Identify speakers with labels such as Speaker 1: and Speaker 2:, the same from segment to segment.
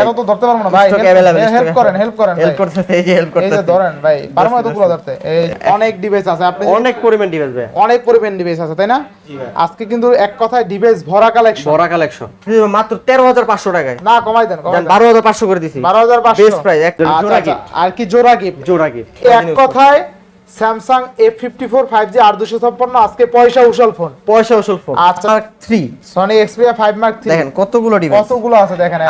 Speaker 1: এত তো ধরতে পারব না ভাই। হেল্প করেন হেল্প করেন
Speaker 2: হেল্প করতেছে এই যে হেল্প
Speaker 1: এই যে ধরেন ভাই পারব এতগুলো ধরতে। এই অনেক ডিভাইস আছে আপনি
Speaker 2: অনেক পরিমাণ ডিভাইস ভাই।
Speaker 1: অনেক পরিমাণ ডিভাইস আছে তাই না? আজকে কিন্তু এক কথায় ডিভাইস ভরা কালেকশন
Speaker 2: বড় কালেকশন মাত্র তেরো হাজার পাঁচশো টাকায়।
Speaker 1: না কমাই দেন কমাই দেন।
Speaker 2: বারো হাজার পাঁচশো করে দিছি।
Speaker 1: বারো হাজার পাঁচশো।
Speaker 2: বেস্ট প্রাইস এক জোড়া
Speaker 1: আচ্ছা,
Speaker 2: gift,
Speaker 1: আর কি জোড়া গিফট
Speaker 2: জোড়া gift।
Speaker 1: এক কথায় Samsung A fifty four five G আর দুশো ছাপ্পান্ন আজকে পয়সা উশাল ফোন।
Speaker 2: পয়সা উসুল ফোন।
Speaker 1: আচ্ছা।
Speaker 2: Three
Speaker 1: Sony Xperia five mark three
Speaker 2: দেখেন কতগুলো ডিভাইস
Speaker 1: কতগুলো আছে দেখেন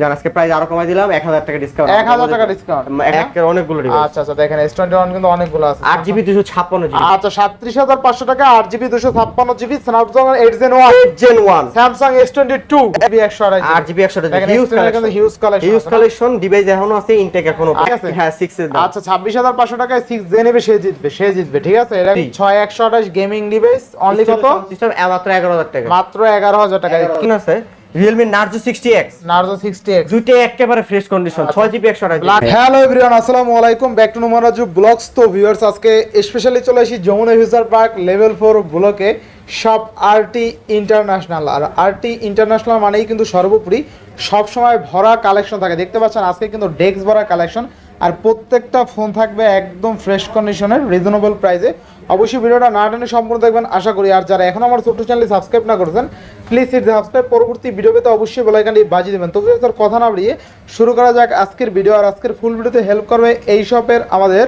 Speaker 2: জান আজকে প্রাইস আরও কমাই দিলাম এক হাজার টাকা ডিসকাউন্ট
Speaker 1: এক হাজার টাকা ডিসকাউন্ট
Speaker 2: একের অনেকগুলো ডিভাইস
Speaker 1: আচ্ছা আচ্ছা দেখেন এস টোয়েন্টি ওয়ান কিন্তু অনেকগুলো আছে।
Speaker 2: আট জিবি দুশো ছাপ্পান্ন জিবি
Speaker 1: আচ্ছা সাতত্রিশ হাজার পাঁচশো টাকা আট জিবি দুশো ছাপ্পান্ন GB Snapdragon eight gen one
Speaker 2: gen one
Speaker 1: Samsung S twenty two GB একশো আড়াই
Speaker 2: আট জিবি একশো
Speaker 1: huge collection
Speaker 2: huge collection device এখনও আছে ইনটেক
Speaker 1: এখনও।
Speaker 2: হ্যাঁ সিক্স
Speaker 1: আচ্ছা ছাব্বিশ হাজার পাঁচশো টাকায় সিক্স জে নেবে জিতবে সে জিতবে ঠিক আছে? এটা
Speaker 2: জি।
Speaker 1: ছয় একশো আঠাশ গেমিং ডিভাইস অনলি কত?
Speaker 2: মাত্র এগারো হাজার টাকা।
Speaker 1: মাত্র এগারো হাজার টাকা।
Speaker 2: আছে sixty X
Speaker 1: Narzo sixty X
Speaker 2: দুইটাই একেবারে ফ্রেশ কন্ডিশন ছয় জিবি একশো আঠাশ জিবি
Speaker 1: হ্যালো এভরিওয়ান আসসালামু আলাইকুম। ব্যাক টু নোমারাজু ব্লগস তো ভিউয়ার্স আজকে স্পেশালি চলে আসি Jamuna future park level four ব্লকে সব আরটি ইন্টারন্যাশনাল আর আরটি ইন্টারন্যাশনাল মানেই কিন্তু সর্বোপরি সব সময় ভরা কালেকশন থাকে। দেখতে পাচ্ছেন আজকে কিন্তু ডেস্ক ভরা কালেকশন আর প্রত্যেকটা ফোন থাকবে একদম ফ্রেশ কন্ডিশনের রিজনেবল প্রাইসে অবশ্যই ভিডিওটা না টেনে সম্পূর্ণ দেখবেন, আশা করি। আর যারা এখন আমার ছোট্ট চ্যানেলে সাবস্ক্রাইব না করেছেন প্লিজ ইট সাবস্ক্রাইব পরবর্তী ভিডিও পেতে অবশ্যই বেলাইকানটি বাজিয়ে দেবেন। তবে স্যার কথা না বাড়িয়ে শুরু করা যাক আজকের ভিডিও আর আজকের ফুল ভিডিওতে হেল্প করবে এই শপের আমাদের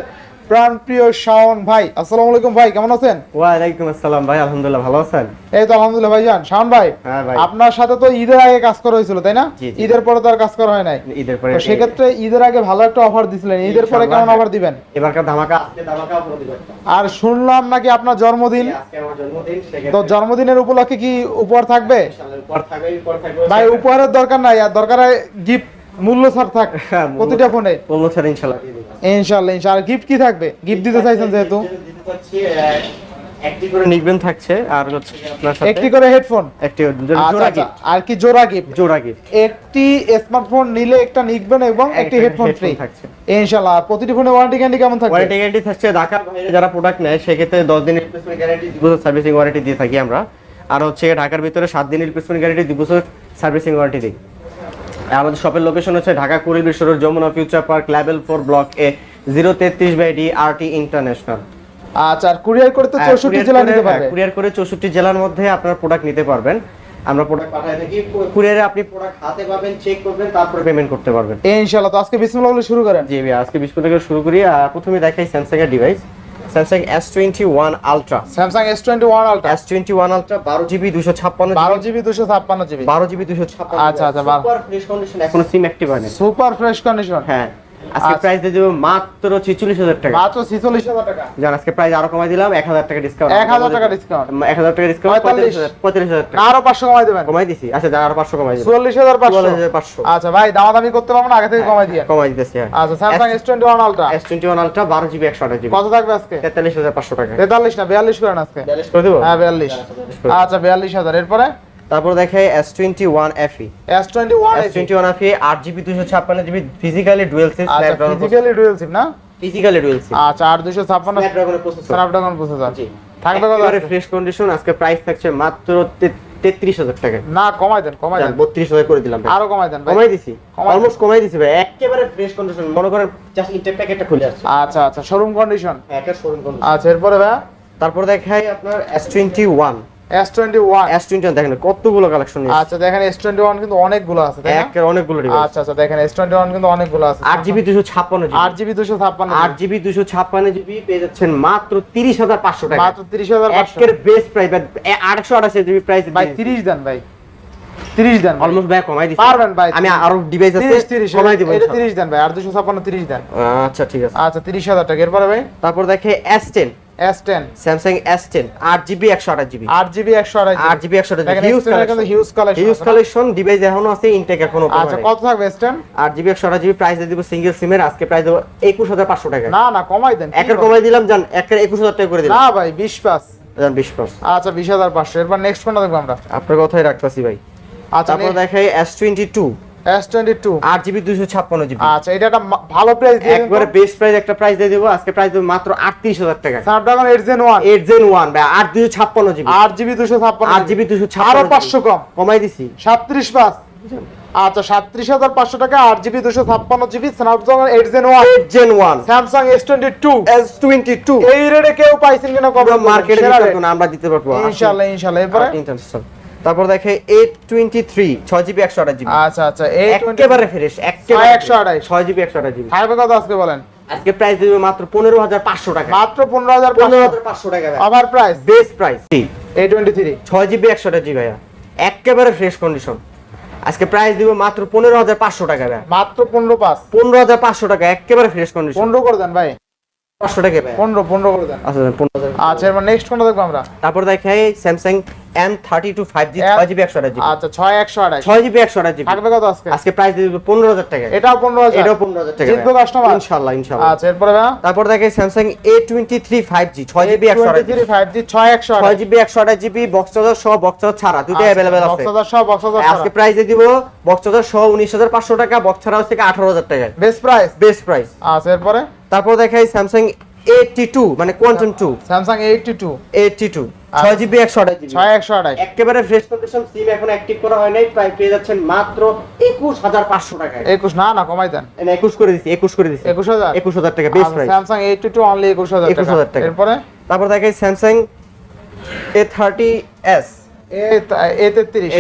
Speaker 1: প্রাণপ্রিয় শাওন ভাই আসসালামু আলাইকুম ভাই কেমন আছেন?
Speaker 2: ওয়ালাইকুম আসসালাম ভাই আলহামদুলিল্লাহ ভালো আছেন?
Speaker 1: এই তো আলহামদুলিল্লাহ ভাইজান। শাওন ভাই
Speaker 2: হ্যাঁ
Speaker 1: আপনার সাথে তো ঈদের আগে কাজ করা হয়েছিল তাই না। ঈদের পরে তো আর কাজ করা হয় নাই।
Speaker 2: ঈদের পরে
Speaker 1: সেক্ষেত্রে ঈদের আগে ভালো একটা অফার দিছিলেন ঈদের পরে কেমন। অফার দিবেন?
Speaker 2: এবারকার ধামাকা আজকে ধামাকা অফার দিবেন
Speaker 1: আর শুনলাম নাকি আপনার জন্মদিন?
Speaker 2: আজকে আমার জন্মদিন
Speaker 1: তো জন্মদিনের উপলক্ষে কি উপহার থাকবে?
Speaker 2: উপহার থাকবে উপহার থাকবে।
Speaker 1: ভাই উপহারের দরকার নাই আর দরকার হয় গিফট মূল্য ছাড় থাক
Speaker 2: হ্যাঁ,
Speaker 1: প্রতিটা ফোনে।
Speaker 2: পনেরো ছাড়া ইনশাআল্লাহ
Speaker 1: ইনশাআল্লাহ ইনশাআল্লাহ গিফট কি থাকবে? গিফট দিতে চাইছেন যেহেতু।
Speaker 2: একটি করে থাকছে আর হচ্ছে আপনার সাথে
Speaker 1: একটি করে হেডফোন
Speaker 2: একটি জোড়া gift,
Speaker 1: আর কি জোড়া গিফট
Speaker 2: জোড়া gift।
Speaker 1: একটি স্মার্টফোন নিলে একটা নিকবেন এবং একটি হেডফোন ফ্রি
Speaker 2: থাকছে।
Speaker 1: ইনশাআল্লাহ আর প্রতিটি ফোনে ওয়ারেন্টি গ্যারান্টি কেমন থাকবে?
Speaker 2: ওয়ারেন্টি গ্যারান্টি থাকছে বাইরে যারা প্রোডাক্ট নেয় সেক্ষেত্রে দশ দিনের রিপ্লেসমেন্ট গ্যারান্টি দুই বছর সার্ভিসিং ওয়ারেন্টি দিয়ে থাকি আমরা। আর হচ্ছে ঢাকার ভিতরে সাত দিনের রিপ্লেসমেন্ট গ্যারান্টি দুই বছর সার্ভিসিং ওয়ারেন্টি দিই। আমাদের শপের লোকেশন হচ্ছে Dhaka Kuril বিশ্বরের Jamuna future park level four block A zero তেত্রিশ by the R T international
Speaker 1: আচ্ছা আর কুরিয়ার করতে চৌষট্টি জেলা নিতে পারবে।
Speaker 2: কুরিয়ার করে চৌষট্টি জেলার মধ্যে আপনার প্রোডাক্ট নিতে পারবেন। আমরা প্রোডাক্ট পাঠাই থাকি কুরিয়ারে আপনি প্রোডাক্ট হাতে পাবেন চেক করবেন তারপরে পেমেন্ট করতে পারবেন।
Speaker 1: ইনশাআল্লাহ তো আজকে বিসমিল্লাহ বলে শুরু করেন।
Speaker 2: জি ভাই আজকে থেকে শুরু করি আর প্রথমে দেখাই স্যামসাং এর device Samsung S twenty one ultra
Speaker 1: Samsung S twenty one ultra
Speaker 2: S twenty one ultra বারো জিবি দুশো ছাপ্পান্ন
Speaker 1: বারো জিবি দুশো ছাপ্পান্ন জিবি
Speaker 2: বারো জিবি দুশো ছাপ্পান্ন
Speaker 1: আচ্ছা, আচ্ছা,
Speaker 2: সুপার ফ্রেশ কন্ডিশন এখনও সিম অ্যাক্টিভ হয়নি।
Speaker 1: সুপার ফ্রেশ কন্ডিশন
Speaker 2: হ্যাঁ। আজকে। প্রাইস দিয়ে দেবো মাত্র ছিচল্লিশ হাজার টাকা।
Speaker 1: মাত্র ছিচল্লিশ হাজার টাকা।
Speaker 2: জান আজকে প্রাইস আরও কমাই দিলাম এক হাজার টাকা ডিসকাউন্ট
Speaker 1: এক হাজার টাকা ডিসকাউন্ট
Speaker 2: এক হাজার টাকা ডিসকাউন্ট
Speaker 1: পঁয়তাল্লিশ।
Speaker 2: পঁয়তাল্লিশ হাজার টাকা।
Speaker 1: আরও পাঁচশো কমাই দেবেন।
Speaker 2: কমাই দিছি। আচ্ছা যা আরও পাঁচশো কমাই দিবো
Speaker 1: চুয়াল্লিশ হাজার পাঁচশো।
Speaker 2: চুয়াল্লিশ হাজার পাঁচশো।
Speaker 1: আচ্ছা ভাই দামাদামি করতে পারব না আগে থেকে কমাই দিয়ে।
Speaker 2: কমাই দিতেছি হ্যাঁ।
Speaker 1: আচ্ছা এস টোয়েন্টি ওয়ান আলট্রা
Speaker 2: বারো জিবি একশো আঠাশ জিবি
Speaker 1: কত থাকবে আজকে?
Speaker 2: তেতাল্লিশ হাজার পাঁচশো টাকা।
Speaker 1: তেতাল্লিশ না বিয়াল্লিশ করেন আজকে।
Speaker 2: করে দেবো?
Speaker 1: হ্যাঁ বিয়াল্লিশ। আচ্ছা বিয়াল্লিশ হাজার। এরপরে?
Speaker 2: তারপর দেখে S twenty one FE
Speaker 1: S twenty one
Speaker 2: S twenty one FE আট জিবি দুশো ছাপ্পান্ন GB physically dual
Speaker 1: SIM physically dual SIM না?
Speaker 2: ফিজিক্যালি ডুয়েল সিম
Speaker 1: আচ্ছা আট দুশো ছাপ্পান্ন
Speaker 2: প্রসেসর
Speaker 1: স্ন্যাপড্রাগন প্রসেসর
Speaker 2: জি।
Speaker 1: থাকবে
Speaker 2: একেবারে ফ্রেশ কন্ডিশন আজকে প্রাইস থাকছে মাত্র তেত্রিশ হাজার টাকা।
Speaker 1: না কমাই দেন কমাই দেন।
Speaker 2: বত্রিশ হাজার করে দিলাম
Speaker 1: আরও কমাই দেন ভাই।
Speaker 2: কমাই দিছি। অলমোস্ট কমাই দিছি ভাই। একেবারে ফ্রেশ কন্ডিশন মনে করেন জাস্ট প্যাকেটটা খুলে আসছে।
Speaker 1: আচ্ছা আচ্ছা শোরুম কন্ডিশন
Speaker 2: একটা শোরুম কন্ডিশন
Speaker 1: আচ্ছা এরপরে ভাই?
Speaker 2: তারপর দেখাই আপনার S twenty one
Speaker 1: S twenty one
Speaker 2: S twenty one দেখেন কতগুলো কালেকশন
Speaker 1: আচ্ছা দেখেন এস টোয়েন্টি ওয়ান কিন্তু অনেকগুলো আছে তাই না?
Speaker 2: একের অনেকগুলো
Speaker 1: আচ্ছা আচ্ছা দেখেন কিন্তু অনেকগুলো
Speaker 2: পেয়ে যাচ্ছেন মাত্র তিরিশ হাজার পাঁচশো টাকা।
Speaker 1: মাত্র
Speaker 2: একের বেস্ট প্রাইস আটশো আঠাশি জিবি প্রাইস
Speaker 1: ভাই তিরিশ দেন ভাই। দেন
Speaker 2: অলমোস্ট ভাই কমাই দিচ্ছি।
Speaker 1: পারবেন ভাই।
Speaker 2: আমি আরও ডিভাইস আছে
Speaker 1: তিরিশ তিরিশ
Speaker 2: কমাই দিব
Speaker 1: এটা তিরিশ দেন ভাই আর দুশো ছাপ্পান্ন তিরিশ দেন।
Speaker 2: আচ্ছা ঠিক আছে।
Speaker 1: আচ্ছা তিরিশ হাজার টাকা। এরপরে ভাই?
Speaker 2: তারপর দেখে S ten
Speaker 1: S ten
Speaker 2: Samsung S ten আট জিবি একশো আঠাশ জিবি
Speaker 1: আট জিবি একশো
Speaker 2: আট জিবি একশো আঠাশ
Speaker 1: দেখেন
Speaker 2: huge
Speaker 1: External huge collection
Speaker 2: huge collection device এখনও আছে ইনটেক এখনও
Speaker 1: আচ্ছা কত থাকবে এস টেন
Speaker 2: আট জিবি একশো আঠাশ জিবি প্রাইস দিয়ে দিব সিঙ্গেল সিমের আজকে প্রাইস দেবো একুশ হাজার পাঁচশো টাকা।
Speaker 1: না না কমাই দেন
Speaker 2: একের কমাই? দিলাম জান একের একুশ হাজার টাকা করে দিলাম।
Speaker 1: না ভাই বিশ পাস
Speaker 2: জান বিশ পার্স
Speaker 1: আচ্ছা বিশ হাজার পাঁচশো। এরপর নেক্সট কোনটা দেখব আমরা?
Speaker 2: আপনার কথাই রাখতেছি ভাই।
Speaker 1: আচ্ছা
Speaker 2: তারপর দেখাই S twenty two
Speaker 1: S twenty two
Speaker 2: আট জিবি দুশো ছাপ্পান্ন জিবি।
Speaker 1: আচ্ছা এটা একটা ভালো প্রাইস দিয়ে
Speaker 2: একবারে বেস্ট প্রাইস একটা প্রাইস দিয়ে দেবো। আজকে প্রাইস দেবো মাত্র আটত্রিশ হাজার টাকা।
Speaker 1: Snapdragon eight gen one
Speaker 2: eight gen one ভাই আট দুশো ছাপ্পান্ন জিবি।
Speaker 1: আট জিবি দুশো ছাপ্পান্ন
Speaker 2: আট জিবি দুশো
Speaker 1: আরও
Speaker 2: ছাপ্পান্ন
Speaker 1: পাঁচশো কম।
Speaker 2: কমাই দিছি।
Speaker 1: আচ্ছা সাতত্রিশ হাজার পাঁচশো টাকা আট জিবি দুশো ছাপ্পান্ন GB Snapdragon eight gen one
Speaker 2: gen one
Speaker 1: Samsung S twenty two
Speaker 2: S twenty two
Speaker 1: এই রেটে কেউ পাইছেন কিনা কবে
Speaker 2: মার্কেটে আমরা দিতে পারব।
Speaker 1: ইনশাআল্লাহ ইনশাআল্লাহ এরপরে
Speaker 2: ইন্টারন্যাশনাল তারপর দেখে এইট টোয়েন্টি থ্রি ছয় জিবি একশো আঠাশ জিবি।
Speaker 1: আচ্ছা আচ্ছা
Speaker 2: একেবারে ফ্রেশ একেবারে
Speaker 1: একশো আঠাশ।
Speaker 2: ছয় জিবি একশো আঠাশ জিবি।
Speaker 1: থাকবে কত আজকে বলেন?
Speaker 2: আজকে প্রাইস দিবে মাত্র পনেরো হাজার পাঁচশো টাকা।
Speaker 1: মাত্র পনেরো হাজার
Speaker 2: পনেরো হাজার পাঁচশো টাকা
Speaker 1: ওভার প্রাইস
Speaker 2: বেস্ট প্রাইস
Speaker 1: এই টোয়েন্টি থ্রি
Speaker 2: ছয় জিবি একশো আঠাশ জিবি ভাইয়া। একেবারে ফ্রেশ কন্ডিশন আজকে প্রাইস দিব মাত্র পনেরো হাজার পাঁচশো টাকা
Speaker 1: মাত্র পনেরো পাঁচ।
Speaker 2: পনেরো হাজার পাঁচশো টাকা একেবারে ফ্রেশ কন্ডিশন
Speaker 1: পনেরো করে দেন ভাই।
Speaker 2: পাঁচশো টাকা
Speaker 1: পনেরো পনেরো করে দেন।
Speaker 2: আচ্ছা পনেরো
Speaker 1: আচ্ছা এবার নেক্সট কোনটা দেখব আমরা?
Speaker 2: তারপর দেখাই Samsung M thirty two five
Speaker 1: G
Speaker 2: ছয় জিবি একশো আঠাশ জিবি
Speaker 1: আচ্ছা ছয় একশো আঠাশ।
Speaker 2: ছয় জিবি একশো আঠাশ জিবি
Speaker 1: থাকবে কত আজকে?
Speaker 2: আজকে প্রাইস দিয়ে দিবে পনেরো হাজার টাকা।
Speaker 1: এটাও পনেরো হাজার।
Speaker 2: এটাও পনেরো হাজার টাকা
Speaker 1: জিতবো customer?
Speaker 2: ইনশাল্লাহ ইনশাল্লাহ।
Speaker 1: আচ্ছা এরপরে
Speaker 2: তারপর দেখে Samsung A twenty three five G ছয় জিবি একশো আঠাশ জিবি
Speaker 1: ফাইভ জি ছয় একশো
Speaker 2: ছয় জিবি একশো আঠাশ জিবি বক্স চার্জার সহ বক্স চার্জার ছাড়া দুটো অ্যাভেলেবেল আছে।
Speaker 1: বক্সাদার সব বক্সাদার
Speaker 2: আজকে প্রাইস দিয়ে দিব বক্স চার্জার সহ উনিশ হাজার পাঁচশো টাকা বক্স ছাড়া হচ্ছে আঠারো হাজার টাকায়
Speaker 1: বেস্ট প্রাইস
Speaker 2: বেস্ট প্রাইস
Speaker 1: আচ্ছা এরপরে?
Speaker 2: তারপর দেখাই স্যামসাং এইটটি টু মানে quantum two
Speaker 1: Samsung eighty two
Speaker 2: eighty two ছয় জিবি একশো আঠাশ জিবি
Speaker 1: ছয় একশো আঠাশ
Speaker 2: একেবারে ফ্রেশ কন্ডিশন সিম এখন অ্যাক্টিভ করা হয় নাই প্রায় পেয়ে যাচ্ছেন মাত্র একুশ হাজার পাঁচশো টাকায়।
Speaker 1: একুশ না না কমাই দেন।
Speaker 2: একুশ করে দিছি একুশ করে দিছি।
Speaker 1: একুশ হাজার?
Speaker 2: একুশ হাজার টাকা best price
Speaker 1: Samsung eighty two only একুশ হাজার
Speaker 2: 21,000 টাকা।
Speaker 1: এরপরে?
Speaker 2: তারপর দেখাই Samsung A thirty S
Speaker 1: A তেত্রিশ।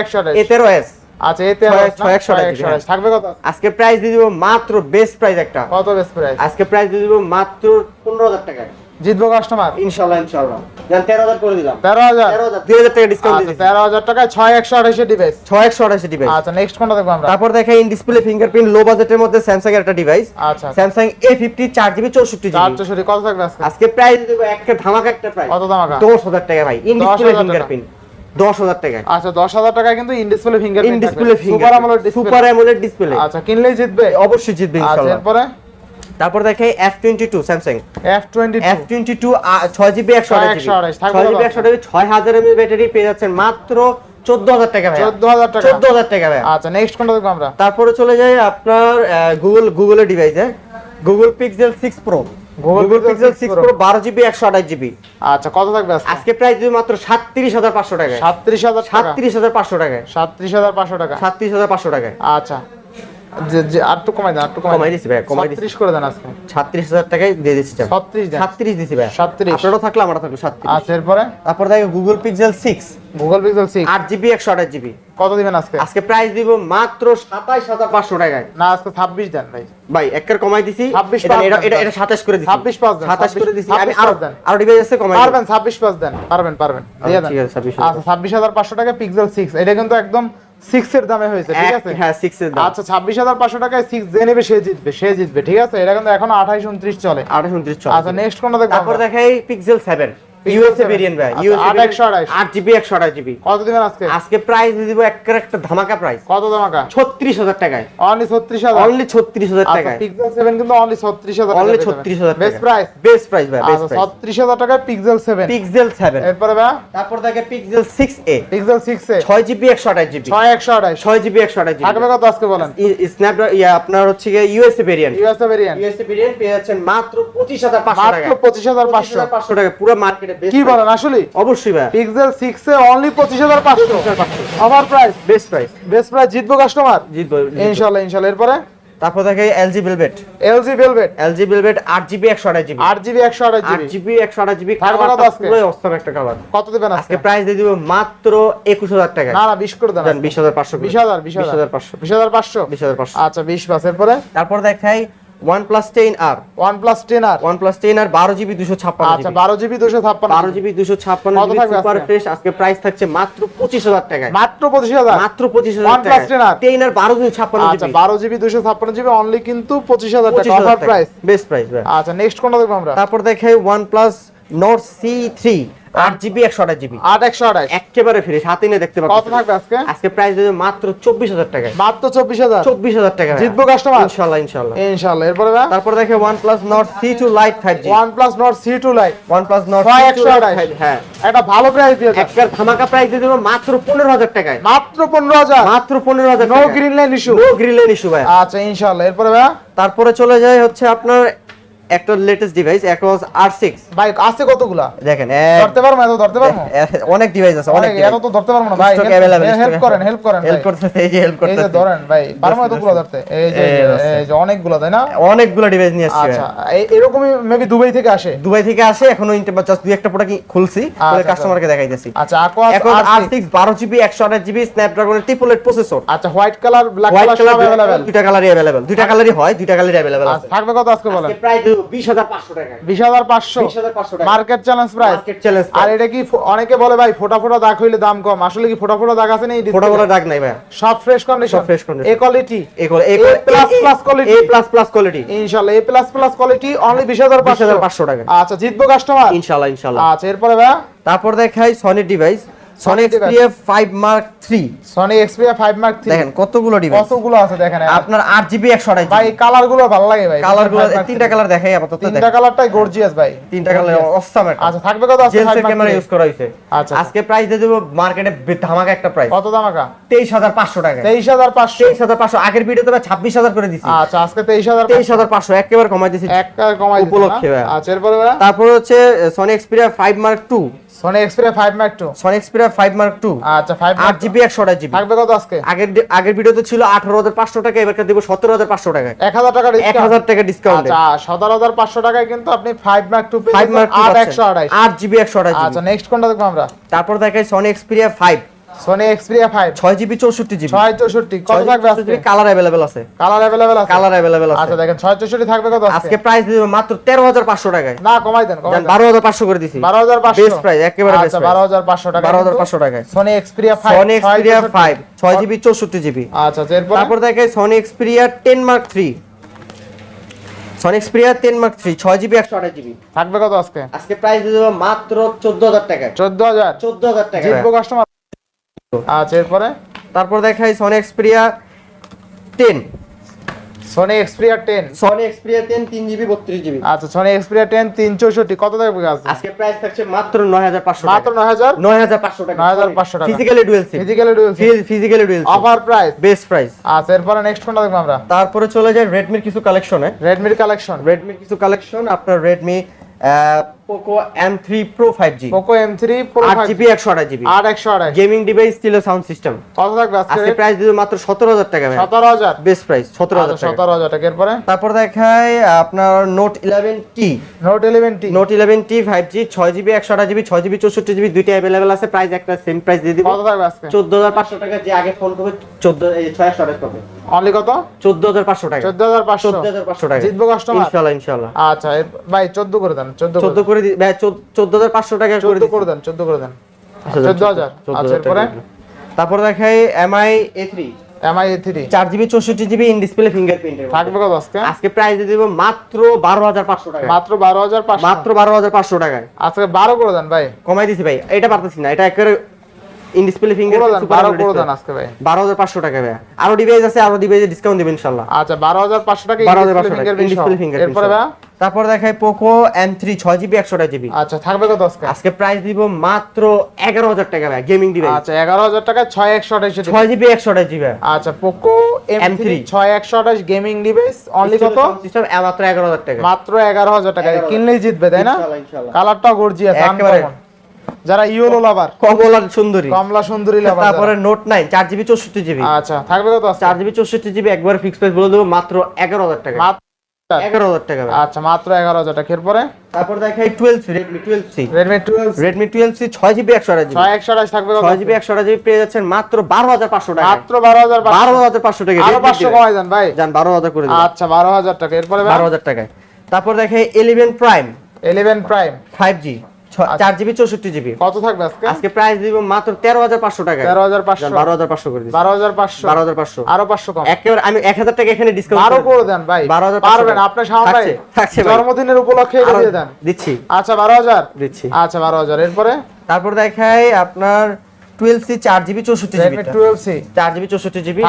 Speaker 1: একশো।
Speaker 2: এ তেরো এস
Speaker 1: আচ্ছা এতে
Speaker 2: ছয়- ছয় একশো আঠাশ জিবি।
Speaker 1: থাকবে কত?
Speaker 2: আজকে প্রাইস দিয়ে দিব মাত্র বেস্ট প্রাইস একটা।
Speaker 1: কত বেস্ট প্রাইস
Speaker 2: আজকে প্রাইস দিয়ে দিব মাত্র পনেরো হাজার টাকা।
Speaker 1: জিতবো কাস্টমার
Speaker 2: ইনশাল্লাহ ইনশাল্লাহ। যান তেরো করে দিলাম।
Speaker 1: তেরো হাজার?
Speaker 2: তেরো হাজার দুই হাজার টাকা ডিসকাউন্ট
Speaker 1: আচ্ছা ডিভাইস
Speaker 2: ডিভাইস
Speaker 1: আচ্ছা নেক্সট কোনটা দেখব আমরা?
Speaker 2: তারপর দেখাই ইন ডিসপ্লে ফিঙ্গারপ্রিন্ট লো বাজেটের মধ্যে স্যামসাং এর একটা ডিভাইস
Speaker 1: আচ্ছা।
Speaker 2: স্যামসাং এ ফিফটি চার জিবি চৌষট্টি
Speaker 1: চৌষট্টি কত থাকবে আজকে?
Speaker 2: আজকে প্রাইস দেবো একটা ধামাকা একটা প্রাইস
Speaker 1: কত?
Speaker 2: দশ হাজার টাকা ভাই। ইন ডিসপ্লে ফিঙ্গারপ্রিন্ট দশ হাজার টাকা
Speaker 1: আচ্ছা দশ হাজার টাকায় কিন্তু in display
Speaker 2: finger in
Speaker 1: display super
Speaker 2: super AMOLED display
Speaker 1: আচ্ছা কিনলেই জিতবে?
Speaker 2: অবশ্যই জিতবে
Speaker 1: আচ্ছা এরপরে?
Speaker 2: তারপর দেখাই F twenty two Samsung
Speaker 1: F twenty
Speaker 2: F twenty two ছয় জিবি একশো
Speaker 1: ছয় একশো আঠাশ, থাকবে
Speaker 2: ছয়
Speaker 1: কত?
Speaker 2: জিবি একশো আঠাশ ছয় হাজার এমএল ব্যাটারি পেয়ে যাচ্ছেন মাত্র চোদ্দ হাজার টাকা ভাই
Speaker 1: টাকা।
Speaker 2: চোদ্দ হাজার টাকা ভাই
Speaker 1: আচ্ছা নেক্সট কোনটা দেখব আমরা?
Speaker 2: তারপরে চলে যাই আপনার গুগল গুগলের ডিভাইসে Google Pixel six pro
Speaker 1: Google Pixel 6 Pro।
Speaker 2: Pro বারো জিবি একশো আঠাশ জিবি।
Speaker 1: আচ্ছা কত থাকবে আজকে?
Speaker 2: আজকে প্রাইস দিবে মাত্র সাতত্রিশ হাজার পাঁচশো টাকা
Speaker 1: সাতত্রিশ হাজার টাকা।
Speaker 2: সাতত্রিশ হাজার পাঁচশো টাকায়।
Speaker 1: সাতত্রিশ হাজার পাঁচশো টাকা।
Speaker 2: সাতত্রিশ হাজার পাঁচশো টাকায়।
Speaker 1: আচ্ছা। যে যে আর কমাই দেন আর কমাই
Speaker 2: কমাই দিছি ভাই, কমাই দিছি।
Speaker 1: ছত্রিশ করে দেন আজকে।
Speaker 2: সাতত্রিশ হাজার টাকায় দিয়ে দিচ্ছি যান।
Speaker 1: দেন।
Speaker 2: সাতত্রিশ দিছি ভাই।
Speaker 1: 37
Speaker 2: আপনারও থাকলে আমরা থাকল সাতত্রিশ
Speaker 1: আচ্ছা এরপরে?
Speaker 2: তারপর দেখো Google Pixel six
Speaker 1: Google Pixel six
Speaker 2: আট জিবি একশো আঠাশ জিবি
Speaker 1: কত দিবেন আজকে?
Speaker 2: আজকে প্রাইস দিব মাত্র সাতাইশ হাজার পাঁচশো টাকায়।
Speaker 1: না আজকে ছাব্বিশ দেন ভাই।
Speaker 2: ভাই একের কমাই দিছি। এটা-
Speaker 1: পাঁচ
Speaker 2: এটা- এটা এটা সাতাশ করে দিছি।
Speaker 1: 26 পাঁচ দেন,
Speaker 2: সাতাশ করে দিছি। আমি
Speaker 1: আরও দেন।
Speaker 2: আরও ডিভাইস আছে কমাই
Speaker 1: পারবেন ছাব্বিশ পাঁচ দেন। পারবেন পারবেন। দিয়ে দেন।
Speaker 2: ঠিক আছে, 26,000
Speaker 1: আচ্ছা ছাব্বিশ হাজার পাঁচশো টাকা পিক্সেল সিক্স এটা কিন্তু একদম সিক্স এর দামে হয়েছে ঠিক আছে?
Speaker 2: হ্যাঁ সিক্স এর দাম।
Speaker 1: আচ্ছা ছাব্বিশ হাজার পাঁচশো টাকায় সিক্স যে নেবে সে জিতবে সে জিতবে ঠিক আছে? এটা কিন্তু এখন আঠাইশ উনত্রিশ চলে।
Speaker 2: আঠাশ উনত্রিশ
Speaker 1: আচ্ছা নেক্সট কোনটা দেখব
Speaker 2: তারপর দেখাই পিক্সেল সেভেন ইউএসএ ভেরিয়েন্ট ভাই.
Speaker 1: আচ্ছা,
Speaker 2: ইউএসএ জিবি জিবি
Speaker 1: কত দিবেন আজকে?
Speaker 2: আজকে প্রাইস দিব একের একটা ধামাকা প্রাইস
Speaker 1: কত দামাকা
Speaker 2: ছত্রিশ টাকায়।
Speaker 1: অনলি ছত্রিশ হাজার?
Speaker 2: অনলি ছত্রিশ হাজার
Speaker 1: আচ্ছা
Speaker 2: টাকায়।
Speaker 1: পিক্সেল সেভেন কিন্তু অনলি ছত্রিশ হাজার
Speaker 2: অনলি ছত্রিশ হাজার
Speaker 1: বেস্ট প্রাইস
Speaker 2: বেস্ট প্রাইস ভাই বেস্ট
Speaker 1: আচ্ছা
Speaker 2: প্রাইস
Speaker 1: টাকায় পিক্সেল
Speaker 2: পিক্সেল
Speaker 1: এরপরে ভাই?
Speaker 2: তারপর দেখে
Speaker 1: Pixel
Speaker 2: Pixel GB GB GB GB
Speaker 1: থাকবে কত আজকে বলেন?
Speaker 2: স্ন্যাপড্রাগন ইয়া আপনার হচ্ছে USA variant
Speaker 1: USA variant
Speaker 2: USA variant পেয়ে যাচ্ছেন মাত্র পঁচিশ হাজার টাকা
Speaker 1: মাত্র পাঁচশো
Speaker 2: টাকা পুরো মার্কেটে
Speaker 1: কি বলেন আসলে?
Speaker 2: অবশ্যই ভাই।
Speaker 1: পিক্সেল সিক্স এ অনলি পঁচিশ হাজার পাঁচশো। আমার price
Speaker 2: best price
Speaker 1: best price জিতবো কাস্টমার
Speaker 2: জিতবো
Speaker 1: ইনশাল্লাহ ইনশাল্লাহ। এরপরে?
Speaker 2: তারপর দেখে LG velvet
Speaker 1: LG velvet
Speaker 2: LG velvet আট জিবি একশো আঠাশ জিবি
Speaker 1: আট জিবি একশো আঠাশ
Speaker 2: আট
Speaker 1: জিবি
Speaker 2: জিবি একশো আঠাশ জিবি
Speaker 1: থাকবে আজকে?
Speaker 2: পুরো অস্থম একটা খাবার
Speaker 1: কত দেবেন আজকে?
Speaker 2: প্রাইস দিয়ে দিব মাত্র একুশ হাজার টাকা
Speaker 1: না না বিশ করে দেন
Speaker 2: বিশ হাজার পাঁচশো
Speaker 1: বিশ হাজার বিশ হাজার।
Speaker 2: পাঁচশো।
Speaker 1: বিশ হাজার পাঁচশো।
Speaker 2: বিশ হাজার পাঁচশো।
Speaker 1: আচ্ছা বিশ পাঁচ এরপরে?
Speaker 2: তারপর দেখাই টেন আর
Speaker 1: ওয়ান প্লাস
Speaker 2: বারো জিবি দুশো ছাপ্পান্ন
Speaker 1: আচ্ছা বারো জিবি দুশো ছাপ্পান্ন
Speaker 2: বারো জিবি দুশো ছাপ্পান্ন
Speaker 1: কত
Speaker 2: জিবি
Speaker 1: থাকবে
Speaker 2: সুপার
Speaker 1: আজকে?
Speaker 2: ফ্রেশ আজকে প্রাইস থাকছে মাত্র পঁচিশ হাজার টাকায়।
Speaker 1: মাত্র পঁচিশ হাজার?
Speaker 2: মাত্র পঁচিশ হাজার
Speaker 1: OnePlus
Speaker 2: টাকা
Speaker 1: 10R
Speaker 2: টেন আর বারো দুশো ছাপ্পান্ন
Speaker 1: আচ্ছা
Speaker 2: জিবি
Speaker 1: বারো জিবি দুশো ছাপ্পান্ন জিবি অনলি কিন্তু পঁচিশ হাজার টাকা অফার প্রাইস
Speaker 2: বেস্ট প্রাইস
Speaker 1: আচ্ছা নেক্সট কোনটা দেখব আমরা?
Speaker 2: তারপর দেখাই one plus Nord C three আট জিবি একশো আঠাশ জিবি।
Speaker 1: আট একশো আঠাশ।
Speaker 2: একেবারে ফ্রেশ হাতে নিয়ে দেখতে
Speaker 1: কত থাকবে আজকে?
Speaker 2: আজকে প্রাইস দেবে মাত্র চব্বিশ হাজার টাকায়।
Speaker 1: মাত্র চব্বিশ হাজার?
Speaker 2: চব্বিশ হাজার টাকা
Speaker 1: জিতবো কাস্টমার
Speaker 2: ইনশাল্লাহ ইনশাল্লাহ।
Speaker 1: ইনশাল্লাহ এরপরে
Speaker 2: তারপর দেখে one plus Nord C two lite five
Speaker 1: G one plus Nord C two
Speaker 2: lite one plus
Speaker 1: Nord একশো আঠাশ।
Speaker 2: হ্যাঁ।
Speaker 1: একটা ভালো প্রাইস দিয়ে দেন।
Speaker 2: একটার ধামাকা প্রাইস দিয়ে দেবো মাত্র পনেরো হাজার টাকায়।
Speaker 1: মাত্র পনেরো হাজার।
Speaker 2: মাত্র পনেরো হাজার
Speaker 1: no green line issue
Speaker 2: no green line issue ভাই
Speaker 1: আচ্ছা ইনশাল্লাহ এরপরে ভাই?
Speaker 2: তারপরে চলে যায় হচ্ছে আপনার একটা latest device Aquos R six
Speaker 1: ভাই আছে কতগুলা
Speaker 2: দেখেন
Speaker 1: ধরতে পারবো এত ধরতে পারবো
Speaker 2: এক- অনেক ডিভাইস আছে অনেক
Speaker 1: অনেক এত তো ধরতে পারবো না ভাই হেল্প করেন হেল্প করেন
Speaker 2: হেল্প
Speaker 1: ভাই।
Speaker 2: করতেছে এই যে হেল্প
Speaker 1: এই যে
Speaker 2: করতেছে
Speaker 1: ধরেন ভাই পারবো এতগুলো ধরতে এই যে
Speaker 2: এই আছে।
Speaker 1: এই যে অনেকগুলো তাই না
Speaker 2: অনেকগুলো ডিভাইস নিয়ে আসছে
Speaker 1: আচ্ছা এ- এরকমই মেবি দুবাই থেকে আসে
Speaker 2: দুবাই থেকে আসে এখনো জাস্ট দুই একটা প্রোডাক্ট খুলছি
Speaker 1: আচ্ছা,
Speaker 2: কাস্টমারকে দেখাইতেছি
Speaker 1: আচ্ছা aqua
Speaker 2: এখন
Speaker 1: R6
Speaker 2: আর সিক্স বারো জিবি একশো আঠাশ জিবি স্ন্যাপড্রাগনের ট্রিপল এইট প্রসেসর
Speaker 1: আচ্ছা white colour black
Speaker 2: white
Speaker 1: colour সব
Speaker 2: কালার
Speaker 1: अवेलेबल
Speaker 2: দুইটা কালারই অ্যাভেলেবেল দুইটা কালারই হয় দুইটা কালারই অ্যাভেলেবেল আছে
Speaker 1: থাকবে কত আজকে বলেন
Speaker 2: প্রায় বিশ হাজার পাঁচশো টাকা।
Speaker 1: 20500
Speaker 2: 20500
Speaker 1: market challenge price
Speaker 2: market challenge
Speaker 1: আর এটা কি অনেকে বলে ভাই ফোটা ফোটা দাগ হইলে দাম কম। আসলে কি ফোটা ফোটা দাগ আছে না এই
Speaker 2: ফোটা
Speaker 1: display-তে?
Speaker 2: দাগ নাই ভাই।
Speaker 1: সব ফ্রেশ কন্ডিশন
Speaker 2: সব fresh condition। A quality
Speaker 1: A plus plus quality।
Speaker 2: A plus plus quality
Speaker 1: ইনশাআল্লাহ A plus plus quality only 20500
Speaker 2: 20500 টাকা।
Speaker 1: আচ্ছা জিতবো কাস্টমার
Speaker 2: ইনশাআল্লাহ ইনশাআল্লাহ।
Speaker 1: আচ্ছা এরপরে ভাই?
Speaker 2: তারপর দেখাই Sony device Sony
Speaker 1: Sony device।
Speaker 2: Xperia 5 mark 3
Speaker 1: Sony Xperia 5 mark 3
Speaker 2: দেখেন কতগুলো ডিভাইস
Speaker 1: কতগুলো আছে দেখেন
Speaker 2: আপনার 8 জিবি 128
Speaker 1: ভাই কালারগুলো ভালো লাগে ভাই। কালারগুলো
Speaker 2: তিনটা কালার দেখাই আপাতত
Speaker 1: তিনটা
Speaker 2: দেখেন।
Speaker 1: কালারটাই গর্জিয়াস ভাই।
Speaker 2: তিনটা কালার অসাম একটা।
Speaker 1: আচ্ছা থাকবে কত আছে
Speaker 2: জেলসের ক্যামেরা ইউজ করা হয়েছে।
Speaker 1: আচ্ছা।
Speaker 2: আজকে প্রাইস দিয়ে দেবো মার্কেটে ধামাকা একটা প্রাইস
Speaker 1: কত দাম আকা
Speaker 2: 23500 টাকা।
Speaker 1: 23500
Speaker 2: 23500 আগের ভিডিওতে ভাই 26000 করে দিছি।
Speaker 1: আচ্ছা আজকে 23000
Speaker 2: 23500 একেবারে কমাই দিছি।
Speaker 1: কমাই
Speaker 2: উপলক্ষে?
Speaker 1: আচ্ছা এরপরে
Speaker 2: তারপর হচ্ছে Sony Xperia 5 mark 2
Speaker 1: Sony Xperia 5 mark 2
Speaker 2: Sony Xperia 5 mark 2
Speaker 1: আচ্ছা 5
Speaker 2: 8 জিবি 128 জিবি
Speaker 1: থাকবে কত আজকে?
Speaker 2: আগের আগের ভিডিওতে ছিল 18500 টাকা এবারে দেব 17500 টাকা।
Speaker 1: 1000 টাকা ডিসকাউন্ট
Speaker 2: 1000 টাকা ডিসকাউন্ট
Speaker 1: আচ্ছা 17500 টাকায় কিন্তু আপনি 5 মার্ক 2 পেয়ে
Speaker 2: 5 মার্ক
Speaker 1: 8 128
Speaker 2: 8 জিবি 128
Speaker 1: আচ্ছা নেক্সট কোনটা দেখব আমরা?
Speaker 2: তারপর দেখাই Sony Xperia 5
Speaker 1: Sony Xperia 5
Speaker 2: 6 GB 64 GB
Speaker 1: 664 কত থাকবে আজকে
Speaker 2: কালার अवेलेबल আছে
Speaker 1: কালার अवेलेबल আছে
Speaker 2: কালার अवेलेबल আছে
Speaker 1: আচ্ছা দেখেন 664 থাকবে কত আজকে
Speaker 2: আজকে প্রাইস দিব মাত্র 13500 টাকায়
Speaker 1: না কমাই দেন কমাই
Speaker 2: জান
Speaker 1: দেন
Speaker 2: 12500 করে দিছি
Speaker 1: 12500
Speaker 2: বেস্ট প্রাইস একেবারে বেস্ট
Speaker 1: আচ্ছা
Speaker 2: প্রাইস
Speaker 1: 12500 টাকা
Speaker 2: 12500 টাকায়
Speaker 1: Sony Xperia 5
Speaker 2: Sony Xperia 5 6 GB 64 GB
Speaker 1: আচ্ছা আচ্ছা, এরপরে
Speaker 2: তারপর দেখাই Sony Xperia 10 mark 3 Sony Xperia 10 mark 3 6 GB 128 GB
Speaker 1: থাকবে কত আজকে
Speaker 2: আজকে প্রাইস দিয়ে দেবো মাত্র 14000 টাকায়
Speaker 1: 14000
Speaker 2: 14000 টাকা
Speaker 1: জিতবো কাস্টমার আচ্ছা এরপরে?
Speaker 2: তারপর দেখাই Sony Xperia 10
Speaker 1: Sony Xperia 10
Speaker 2: Sony Xperia 10 3 GB 32 GB
Speaker 1: আচ্ছা সনি এক্সপিরিয়া 10 364 কত থাকবে আজকে
Speaker 2: আজকে প্রাইস থাকছে মাত্র 9500
Speaker 1: মাত্র
Speaker 2: টাকা।
Speaker 1: 9000
Speaker 2: 9500 টাকা।
Speaker 1: 9500 টাকা।
Speaker 2: Physically dual SIM
Speaker 1: physically dual
Speaker 2: physically dual SIM
Speaker 1: offer price
Speaker 2: best price
Speaker 1: আচ্ছা এরপরে নেক্সট কোনটা দেখব আমরা?
Speaker 2: তারপরে চলে যায় রেডমির কিছু কালেকশনে
Speaker 1: রেডমির কালেকশন
Speaker 2: রেডমির কিছু কালেকশন আপনার Redmi Poco M three pro five G
Speaker 1: Poco M3 Pro
Speaker 2: আট
Speaker 1: 5
Speaker 2: জিবি একশো আঠাশ জিবি
Speaker 1: 8128
Speaker 2: গেমিং ডিভাইস ছিল সাউন্ড সিস্টেম
Speaker 1: কত থাকবে আজকে?
Speaker 2: প্রাইস দিবে মাত্র সতেরো হাজার টাকা ভাই
Speaker 1: 17000
Speaker 2: বেস্ট প্রাইস সতেরো হাজার
Speaker 1: আচ্ছা
Speaker 2: টাকা।
Speaker 1: 17000 টাকা। এরপরে?
Speaker 2: তারপর দেখায় আপনার note eleven T
Speaker 1: note 11T
Speaker 2: note eleven T five G ছয় জিবি একশো আঠাশ জিবি ছয় জিবি চৌষট্টি জিবি দুইটা অ্যাভেলেবেল আছে। প্রাইস একটা সেম প্রাইস দিয়ে দিব।
Speaker 1: কত থাকবে আজকে?
Speaker 2: চোদ্দ হাজার পাঁচশো টাকা যে আগে ফোন করবে চোদ্দ ছয় একশো আঠাশ পাবে।
Speaker 1: অনলি কত?
Speaker 2: চোদ্দ হাজার পাঁচশো টাকা।
Speaker 1: 14500
Speaker 2: চোদ্দ হাজার পাঁচশো টাকা।
Speaker 1: জিতবো কাস্টমার
Speaker 2: ইনশাল্লাহ ইনশাল্লাহ।
Speaker 1: আচ্ছা ভাই 14 করে দেন 14
Speaker 2: চোদ্দ করে দি ভাই চোদ্দ হাজার পাঁচশো টাকা করে
Speaker 1: 14 করে দেন 14 করে দেন।
Speaker 2: আচ্ছা,
Speaker 1: 14000 আচ্ছা
Speaker 2: হাজার
Speaker 1: এরপরে?
Speaker 2: তারপর দেখাই এমআই এ থ্রি
Speaker 1: এমআই এ3
Speaker 2: চার জিবি চৌষট্টি জিবি ইন ডিসপ্লে ফিঙ্গারপ্রিন্ট
Speaker 1: থাকবে কত আজকে?
Speaker 2: আজকে প্রাইস দিয়ে দিব মাত্র বারো হাজার টাকা।
Speaker 1: মাত্র 12500
Speaker 2: মাত্র বারো হাজার পাঁচশো টাকায়।
Speaker 1: আজকে 12 করে দেন ভাই।
Speaker 2: কমাই দিছি ভাই। এটা পারতেছি না এটা একেবারে ইন ডিসপ্লে
Speaker 1: করে দেন
Speaker 2: ফিঙ্গারপ্রিন্ট
Speaker 1: 12 দেন আজকে ভাই।
Speaker 2: বারো হাজার পাঁচশো টাকা ভাই আরও ডিভাইস আছে আরও ডিভাইসে ডিসকাউন্ট দিবেন ইনশাল্লাহ
Speaker 1: আচ্ছা 12500 টাকা
Speaker 2: হাজার ডিসপ্লে
Speaker 1: এরপরে ভাই
Speaker 2: তারপর দেখাই পোকো এম থ্রি ছয় জিবি একশোটা জিবি
Speaker 1: আচ্ছা থাকবে কত আজকে?
Speaker 2: আজকে প্রাইস দিব মাত্র এগারো হাজার টাকা ভাই গেমিং ডিভাইস
Speaker 1: আচ্ছা 11000 টাকা 6128
Speaker 2: ছয় জিবি একশোটা জিবি
Speaker 1: আচ্ছা Poco M3
Speaker 2: M3
Speaker 1: 6128 gaming device only কত?
Speaker 2: মাত্র এগারো হাজার টাকা।
Speaker 1: মাত্র 11000 টাকা। কিনলেই জিতবে তাই না?
Speaker 2: ইনশাআল্লাহ, ইনশাআল্লাহ।
Speaker 1: কালারটা গর্জিয়াস
Speaker 2: একেবারে।
Speaker 1: যারা ইয়েলো লাভার
Speaker 2: কমলা সুন্দরী।
Speaker 1: কমলা সুন্দরী লাভার
Speaker 2: তারপরে নোট নাইন চার জিবি চৌষট্টি জিবি।
Speaker 1: আচ্ছা থাকবে কত আজকে
Speaker 2: চার জিবি চৌষট্টি জিবি একবার ফিক্স প্রাইস বলে দেবো মাত্র এগারো হাজার টাকা।
Speaker 1: মাত্র
Speaker 2: এগারো হাজার। টাকা ভাই।
Speaker 1: আচ্ছা মাত্র 11000 টাকা। এরপরে?
Speaker 2: তারপর দেখাই twelve Redmi twelve C
Speaker 1: Redmi 12
Speaker 2: Redmi twelve C ছয় জিবি একশো আঠাশ জিবি।
Speaker 1: 6128 থাকবে কত?
Speaker 2: ছয় জিবি একশো আঠাশ জিবি পেয়ে যাচ্ছেন মাত্র বারো হাজার পাঁচশো টাকা
Speaker 1: মাত্র 12500
Speaker 2: বারো হাজার পাঁচশো টাকা
Speaker 1: আরও 500 কমাই দেন ভাই।
Speaker 2: যান বারো হাজার করে দিন।
Speaker 1: আচ্ছা 12000 টাকা। এরপরে
Speaker 2: বারো হাজার টাকায়। তারপর দেখে eleven prime
Speaker 1: 11 prime
Speaker 2: five G চার জিবি চৌষট্টি জিবি।
Speaker 1: কত থাকবে আজকে?
Speaker 2: আজকে প্রাইস দিব মাত্র তেরো হাজার পাঁচশো টাকা।
Speaker 1: 13500
Speaker 2: বারো হাজার পাঁচশো করে হাজার
Speaker 1: 12500
Speaker 2: বারো হাজার পাঁচশো।
Speaker 1: আরও 500 কম।
Speaker 2: একেবারে আমি এক হাজার টাকা এখানে ডিসকাউন্ট
Speaker 1: আরও করে দেন ভাই।
Speaker 2: 12,500
Speaker 1: পারবেন আপনার সামনে
Speaker 2: ভাই।
Speaker 1: জন্মদিনের উপলক্ষে দিয়ে দেন।
Speaker 2: দিচ্ছি।
Speaker 1: আচ্ছা 12000
Speaker 2: দিচ্ছি।
Speaker 1: আচ্ছা 12000 এরপরে?
Speaker 2: তারপর দেখাই আপনার 12 C 4 GB
Speaker 1: 64 GB 12
Speaker 2: C 4 GB 64 GB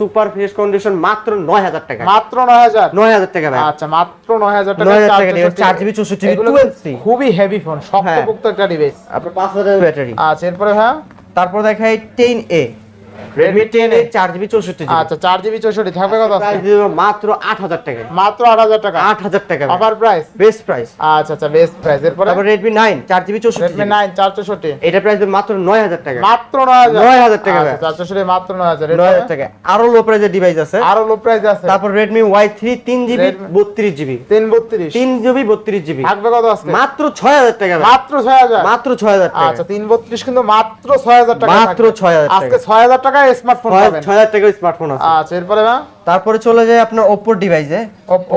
Speaker 2: super fresh condition মাত্র 9000 টাকা।
Speaker 1: মাত্র 9000
Speaker 2: 9000 টাকা ভাই।
Speaker 1: আচ্ছা মাত্র 9000 টাকা
Speaker 2: 4 জিবি 64
Speaker 1: খুবই হেভি ফোন শক্তপোক্ত একটা ডিভাইস
Speaker 2: আপনার ব্যাটারি
Speaker 1: এরপরে হ্যাঁ
Speaker 2: তারপর দেখাই 10A Redmi 10 এর 4GB 64GB
Speaker 1: আচ্ছা 4GB 64 থাকবে কত?
Speaker 2: প্রাইস দিব মাত্র 8000 টাকা।
Speaker 1: মাত্র ছয় হাজার টাকা? আচ্ছা আচ্ছা বেস্ট প্রাইস
Speaker 2: মাত্র ছয় হাজার
Speaker 1: মাত্র
Speaker 2: 9000 9000 টাকা
Speaker 1: আচ্ছা 464 মাত্র
Speaker 2: 9000 9000 টাকা।
Speaker 1: আরও
Speaker 2: মাত্র 6000 টাকা টাকা।
Speaker 1: মাত্র 6000 টাকা
Speaker 2: মাত্র 6000 টাকা
Speaker 1: স্মার্টফোন পাবেন।
Speaker 2: 6000 টাকা স্মার্টফোন আছে।
Speaker 1: আচ্ছা এরপরে না
Speaker 2: তারপরে চলে যায় আপনার Oppo ডিভাইসে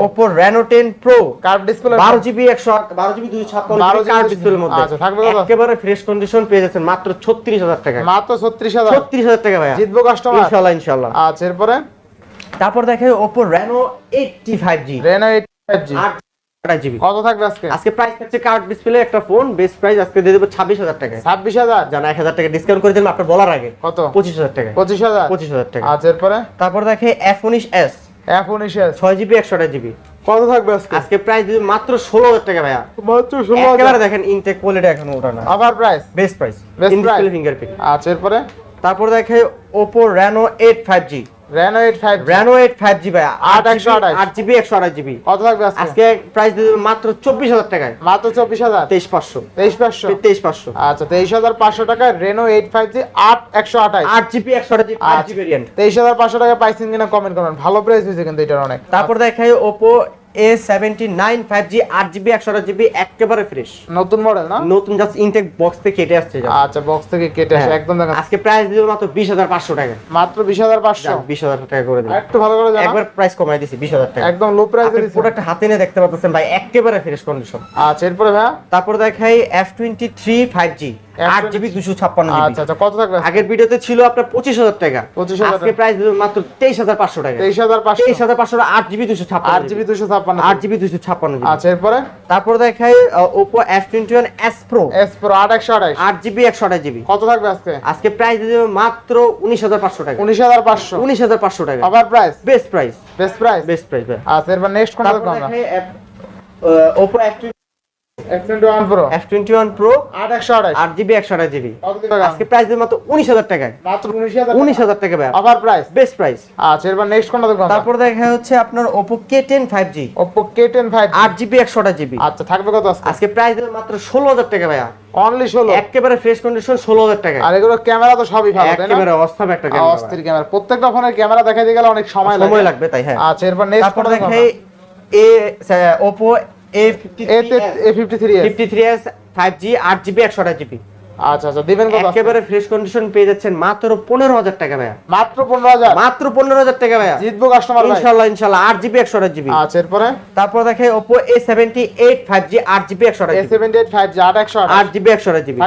Speaker 1: Oppo
Speaker 2: Reno 10
Speaker 1: Pro curve
Speaker 2: display 12 GB 100 12 GB 256
Speaker 1: 12 curve
Speaker 2: ডিসপ্লের মধ্যে।
Speaker 1: আচ্ছা থাকবে
Speaker 2: একেবারে ফ্রেশ কন্ডিশন পেয়ে যাচ্ছেন মাত্র 36000 টাকা
Speaker 1: মাত্র
Speaker 2: 36000 36000 টাকা ভাই
Speaker 1: জিতবো কাস্টমার
Speaker 2: ইনশাআল্লাহ ইনশাআল্লাহ
Speaker 1: আচ্ছা এরপরে?
Speaker 2: তারপর দেখে Oppo Reno
Speaker 1: 85G Reno
Speaker 2: 85G এক উনিশ ছয় জিবি একশো জিবি।
Speaker 1: কত থাকবে
Speaker 2: মাত্র ষোলো হাজার টাকা ভাইয়া।
Speaker 1: মাত্র
Speaker 2: দেখেন ইনটেক এখন
Speaker 1: আবার
Speaker 2: price
Speaker 1: best price best fingerprint
Speaker 2: তারপর দেখে Oppo Reno eight five G
Speaker 1: Reno eight five
Speaker 2: Reno eight five G ভাই
Speaker 1: আট একশো আঠাশ।
Speaker 2: আট জিবি একশো আঠাশ জিবি।
Speaker 1: কত থাকবে আজকে?
Speaker 2: প্রাইস দিয়ে মাত্র চব্বিশ হাজার টাকায়।
Speaker 1: মাত্র চব্বিশ হাজার?
Speaker 2: তেইশ পাঁচশো।
Speaker 1: তেইশ পাঁচশো?
Speaker 2: তেইশ পাঁচশো।
Speaker 1: আচ্ছা তেইশ হাজার পাঁচশো টাকায় রেনো এইট ফাইভ জি আট একশো আঠাশ।
Speaker 2: আট জিবি একশো আঠাশ জিবি আট
Speaker 1: আচ্ছা।
Speaker 2: জিবি
Speaker 1: তেইশ হাজার পাঁচশো টাকা পাইছেন কিনা কমেন্ট করবেন। ভালো প্রাইস হয়েছে কিন্তু এটার অনেক।
Speaker 2: তারপর দেখাই Oppo A seventy nine five G আট জিবি একশো আঠাশ জিবি একেবারে ফ্রেশ
Speaker 1: নতুন মডেল না?
Speaker 2: নতুন জাস্ট ইনটেক বক্স থেকে কেটে আসছে
Speaker 1: আচ্ছা বক্স থেকে কেটে
Speaker 2: হ্যাঁ।
Speaker 1: একদম দেখা
Speaker 2: আজকে প্রাইস দিবে মাত্র বিশ হাজার পাঁচশো টাকা।
Speaker 1: মাত্র বিশ হাজার পাঁচশো?
Speaker 2: বিশ হাজার টাকা করে দিলাম।
Speaker 1: একটু ভালো করে
Speaker 2: একবার প্রাইস কমাই দিছি বিশ হাজার টাকা।
Speaker 1: একদম লো প্রাইসে
Speaker 2: প্রোডাক্ট হাতে নিয়ে দেখতে পাচ্ছেন ভাই একেবারে ফ্রেশ কন্ডিশন
Speaker 1: আচ্ছা এরপরে ভাইয়া
Speaker 2: তারপর দেখাই F twenty three five G
Speaker 1: আচ্ছা, আচ্ছা,
Speaker 2: আট জিবি দুশো ছাপ্পান্ন
Speaker 1: আট
Speaker 2: আট জিবি।
Speaker 1: আচ্ছা,
Speaker 2: দেখাই ওপো
Speaker 1: একশো
Speaker 2: আট জিবি
Speaker 1: কত থাকবে আজকে?
Speaker 2: প্রাইস দিয়ে দেবে মাত্র উনিশ হাজার পাঁচশো টাকা।
Speaker 1: উনিশ হাজার পাঁচশো।
Speaker 2: উনিশ হাজার পাঁচশো টাকা।
Speaker 1: আবার price
Speaker 2: best price
Speaker 1: best price
Speaker 2: best price
Speaker 1: আচ্ছা এরপর নেক্সট কোনটা
Speaker 2: Oppo F21 Pro F21 Pro 8128
Speaker 1: 8GB 128GB
Speaker 2: আজকে প্রাইস মাত্র 19000 টাকায়।
Speaker 1: মাত্র
Speaker 2: 19000 19000 টাকা। ভাই।
Speaker 1: আবার প্রাইস
Speaker 2: বেস্ট প্রাইস
Speaker 1: আচ্ছা এবার নেক্সট কোনটা দেখব
Speaker 2: তারপর দেখা হচ্ছে আপনার
Speaker 1: Oppo K10 5G
Speaker 2: Oppo K10 5G 8GB 128GB
Speaker 1: আচ্ছা থাকবে কত আজকে?
Speaker 2: প্রাইস দেবে মাত্র 16000 টাকা ভাইয়া।
Speaker 1: অনলি 16
Speaker 2: একেবারে ফ্রেশ কন্ডিশন 16000 টাকা
Speaker 1: আর এগুলো ক্যামেরা তো সবই ভালো
Speaker 2: একেবারে অস্থির একটা
Speaker 1: অস্থির ক্যামেরা প্রত্যেকটা ফোনের ক্যামেরা দেখা দিতে গেলে অনেক সময় লাগবে
Speaker 2: সময় লাগবে তাই হ্যাঁ।
Speaker 1: আচ্ছা এরপর নেক্সট কোনটা
Speaker 2: দেখাই এ Oppo A53s 5G 8GB 128GB
Speaker 1: আচ্ছা আচ্ছা দিবেন কত
Speaker 2: একেবারে ফ্রেশ কন্ডিশন পেয়ে যাচ্ছেন মাত্র 15000 টাকা ভাইয়া।
Speaker 1: মাত্র 15000
Speaker 2: মাত্র 15000 টাকা ভাইয়া।
Speaker 1: জিতবো কাস্টমার
Speaker 2: ইনশাআল্লাহ ইনশাআল্লাহ 8GB 128GB
Speaker 1: আচ্ছা এরপরে?
Speaker 2: তারপর দেখে
Speaker 1: Oppo A78
Speaker 2: 5G 8GB 128GB A78 5G
Speaker 1: 8GB 128GB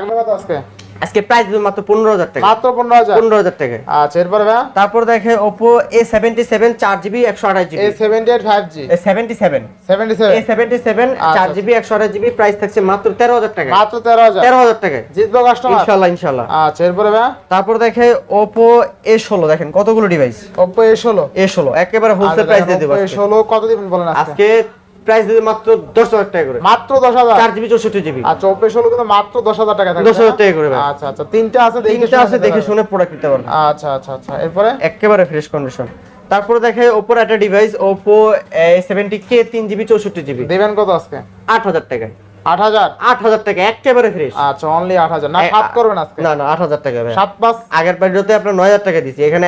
Speaker 1: আজকে
Speaker 2: প্রাইস দেবে মাত্র পনেরো হাজার টাকা।
Speaker 1: মাত্র পনেরো হাজার?
Speaker 2: পনেরো হাজার টাকা।
Speaker 1: আচ্ছা এরপরে
Speaker 2: তারপর দেখে ওপো এ সেভেন্টি সেভেন চার জিবি একশো আঠাশ A
Speaker 1: GB seventy eight five
Speaker 2: G seventy
Speaker 1: seven
Speaker 2: seventy
Speaker 1: A
Speaker 2: seventy seven
Speaker 1: আচ্ছা,
Speaker 2: চার
Speaker 1: আচ্ছা।
Speaker 2: জিবি একশো আঠাশ জিবি প্রাইস থাকছে মাত্র তেরো হাজার টাকা।
Speaker 1: মাত্র তেরো হাজার।
Speaker 2: তেরো হাজার টাকা।
Speaker 1: জিতবো কাস্টমার?
Speaker 2: ইনশাল্লাহ ইনশাল্লাহ।
Speaker 1: আচ্ছা এরপরে
Speaker 2: তারপর দেখে ওপো এ ষোলো দেখেন কতগুলো ডিভাইস
Speaker 1: ওপো এ ষোলো।
Speaker 2: এ ষোলো একেবারে হোলসেল প্রাইস দিয়ে দেবো
Speaker 1: এ ষোলো কত দিবেন বলেন আজকে?
Speaker 2: আজকে প্রাইস দিয়ে মাত্র দশ হাজার টাকা করে।
Speaker 1: মাত্র দশ হাজার?
Speaker 2: চার জিবি চৌষট্টি জিবি।
Speaker 1: ওপো এ ষোলো কিন্তু মাত্র দশ হাজার টাকা
Speaker 2: দশ হাজার টাকা করে
Speaker 1: আচ্ছা আচ্ছা তিনটা আছে
Speaker 2: তিনটা আছে দেখে শুনে প্রোডাক্ট নিতে পারবেন।
Speaker 1: আচ্ছা আচ্ছা আচ্ছা এরপরে?
Speaker 2: একেবারে ফ্রেশ কন্ডিশন তারপরে দেখে ওপোর একটা ডিভাইস ওপো সেভেন্টি কে তিন জিবি চৌষট্টি জিবি।
Speaker 1: দিবেন কত আজকে?
Speaker 2: আট হাজার টাকায়।
Speaker 1: আট হাজার?
Speaker 2: আট হাজার টাকা একেবারে ফ্রেশ
Speaker 1: আচ্ছা অনলি আট হাজার। না সাত করবেন আজকে?
Speaker 2: না না আট হাজার টাকা
Speaker 1: সাত পাঁচ?
Speaker 2: আগের ভিডিওতে আপনার নয় হাজার টাকা দিছি। এখানে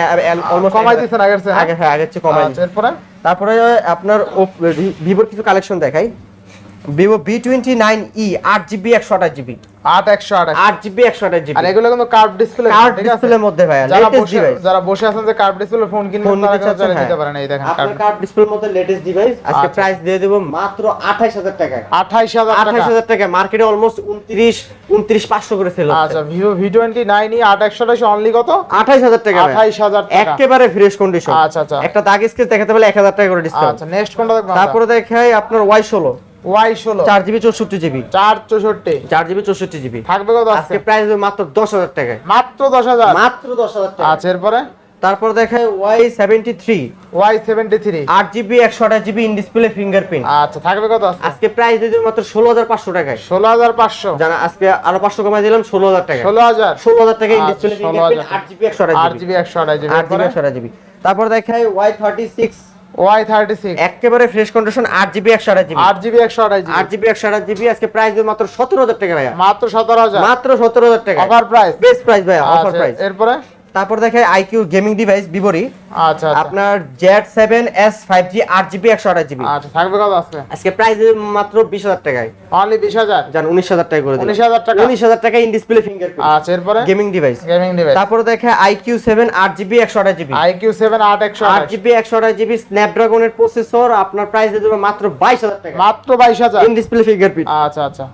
Speaker 2: অলমোস্ট
Speaker 1: কমাই দিচ্ছেন আগের
Speaker 2: আগে হ্যাঁ? আগের চেয়ে কমাই
Speaker 1: আচ্ছা এরপরে?
Speaker 2: তারপরে আপনার ভিভোর কিছু কালেকশন দেখাই। Vivo V twenty nine E আট জিবি একশো আঠাশ জিবি
Speaker 1: আট একশো আঠাশ।
Speaker 2: আট জিবি একশো আঠাশ জিবি
Speaker 1: আর এগুলো কিন্তু কার্ভ ডিসপ্লে
Speaker 2: কার্ড ডিসপ্লের মধ্যে ভাই
Speaker 1: যারা
Speaker 2: লেটেস্ট
Speaker 1: বসে
Speaker 2: ডিভাইস
Speaker 1: যারা বসে আছেন যে কার্ভ ডিসপ্লে ফোন কিনবেন
Speaker 2: ফোন
Speaker 1: তারা
Speaker 2: নিতে
Speaker 1: কিন্তু চাইলে
Speaker 2: চাচ্ছেন,
Speaker 1: নিতে। পারেন। এই দেখেন
Speaker 2: আপনার কার্ড ডিসপ্লের মধ্যে লেটেস্ট ডিভাইস আজকে। প্রাইস দিয়ে দেবো মাত্র আঠাইশ হাজার টাকায়
Speaker 1: আঠাইশ হাজার
Speaker 2: আঠাইশ
Speaker 1: টাকা
Speaker 2: হাজার টাকা মার্কেটে অলমোস্ট উনত্রিশ উনত্রিশ পাঁচশো করে সেল
Speaker 1: আচ্ছা Vivo V twenty nine E আট একশো আঠাশ অনলি কত?
Speaker 2: আঠাইশ হাজার টাকা ভাই।
Speaker 1: আঠাইশ হাজার টাকা।
Speaker 2: একেবারে ফ্রেশ কন্ডিশন
Speaker 1: আচ্ছা, আচ্ছা।
Speaker 2: একটা দাগ স্কেচ দেখাতে পারলে এক হাজার টাকা করে ডিসকাউন্ট
Speaker 1: আচ্ছা নেক্সট কোনটা
Speaker 2: তারপরে দেখাই আপনার ওয়াই ষোলো।
Speaker 1: ওয়াই ষোলো।
Speaker 2: চার জিবি চৌষট্টি জিবি।
Speaker 1: চার চৌষট্টি।
Speaker 2: চার জিবি চৌষট্টি জিবি।
Speaker 1: থাকবে কত আজকে?
Speaker 2: আজকে প্রাইস মাত্র দশ হাজার টাকায়।
Speaker 1: মাত্র দশ হাজার?
Speaker 2: মাত্র দশ হাজার টাকা
Speaker 1: আচ্ছা এরপরে?
Speaker 2: তারপর দেখায় Y seventy three.
Speaker 1: Y seventy three.
Speaker 2: আট জিবি একশো আঠাশ জিবি ইন ডিসপ্লে ফিঙ্গারপ্রিন্ট
Speaker 1: আচ্ছা থাকবে কত আজকে?
Speaker 2: প্রাইস দিয়ে মাত্র ষোলো হাজার পাঁচশো টাকায়।
Speaker 1: ষোলো হাজার পাঁচশো।
Speaker 2: জানা আজকে আরও পাঁচশো কমাই দিলাম ষোলো হাজার টাকা
Speaker 1: ষোলো হাজার?
Speaker 2: ষোলো হাজার টাকা ইন
Speaker 1: আচ্ছা,
Speaker 2: ডিসপ্লে আট জিবি একশো আঠাশ
Speaker 1: আট
Speaker 2: জিবি।
Speaker 1: জিবি একশো আঠাশ জিবি।
Speaker 2: আট জিবি একশো আঠাশ জিবি। তারপর দেখায় Y thirty six.
Speaker 1: Y thirty six
Speaker 2: একেবারে ফ্রেশ কন্ডিশন আট জিবি একশো আঠাশ জিবি
Speaker 1: আট জিবি একশো আঠাশ
Speaker 2: আট
Speaker 1: জিবি
Speaker 2: একশো আঠাশ জিবি আজকে প্রাইস দেবো মাত্র সতেরো হাজার টাকা ভাইয়া।
Speaker 1: মাত্র সতেরো হাজার।
Speaker 2: মাত্র সতেরো হাজার টাকা।
Speaker 1: অফার প্রাইস
Speaker 2: বেস্ট প্রাইস ভাইয়া অফার প্রাইস
Speaker 1: এরপরে?
Speaker 2: তারপর দেখায় আইকিউ গেমিং ডিভাইস বিবরি
Speaker 1: আচ্ছা
Speaker 2: আপনার Z seven S five G আট জিবি একশো আঠাশ জিবি
Speaker 1: আচ্ছা থাকবে কত আজকে?
Speaker 2: আজকে প্রাইস মাত্র বিশ হাজার টাকায়।
Speaker 1: অনলি বিশ হাজার?
Speaker 2: জান উনিশ হাজার টাকা করে
Speaker 1: উনিশ হাজার টাকা?
Speaker 2: উনিশ হাজার টাকা ইন ডিসপ্লে ফিঙ্গারপ্রিন্ট
Speaker 1: আচ্ছা এরপরে?
Speaker 2: গেমিং ডিভাইস
Speaker 1: গেমিং ডিভাইস
Speaker 2: তারপর দেখে আইকিউ সেভেন আট জিবি একশো আঠাশ জিবি
Speaker 1: আইকিউ সেভেন আট একশো
Speaker 2: আট জিবি একশো আঠাশ জিবি স্ন্যাপড্রাগনের প্রসেসর আপনার প্রাইস দিয়ে দেবো মাত্র বাইশ হাজার টাকা।
Speaker 1: মাত্র বাইশ হাজার?
Speaker 2: ইন ডিসপ্লে ফিঙ্গারপ্রিন্ট
Speaker 1: আচ্ছা আচ্ছা।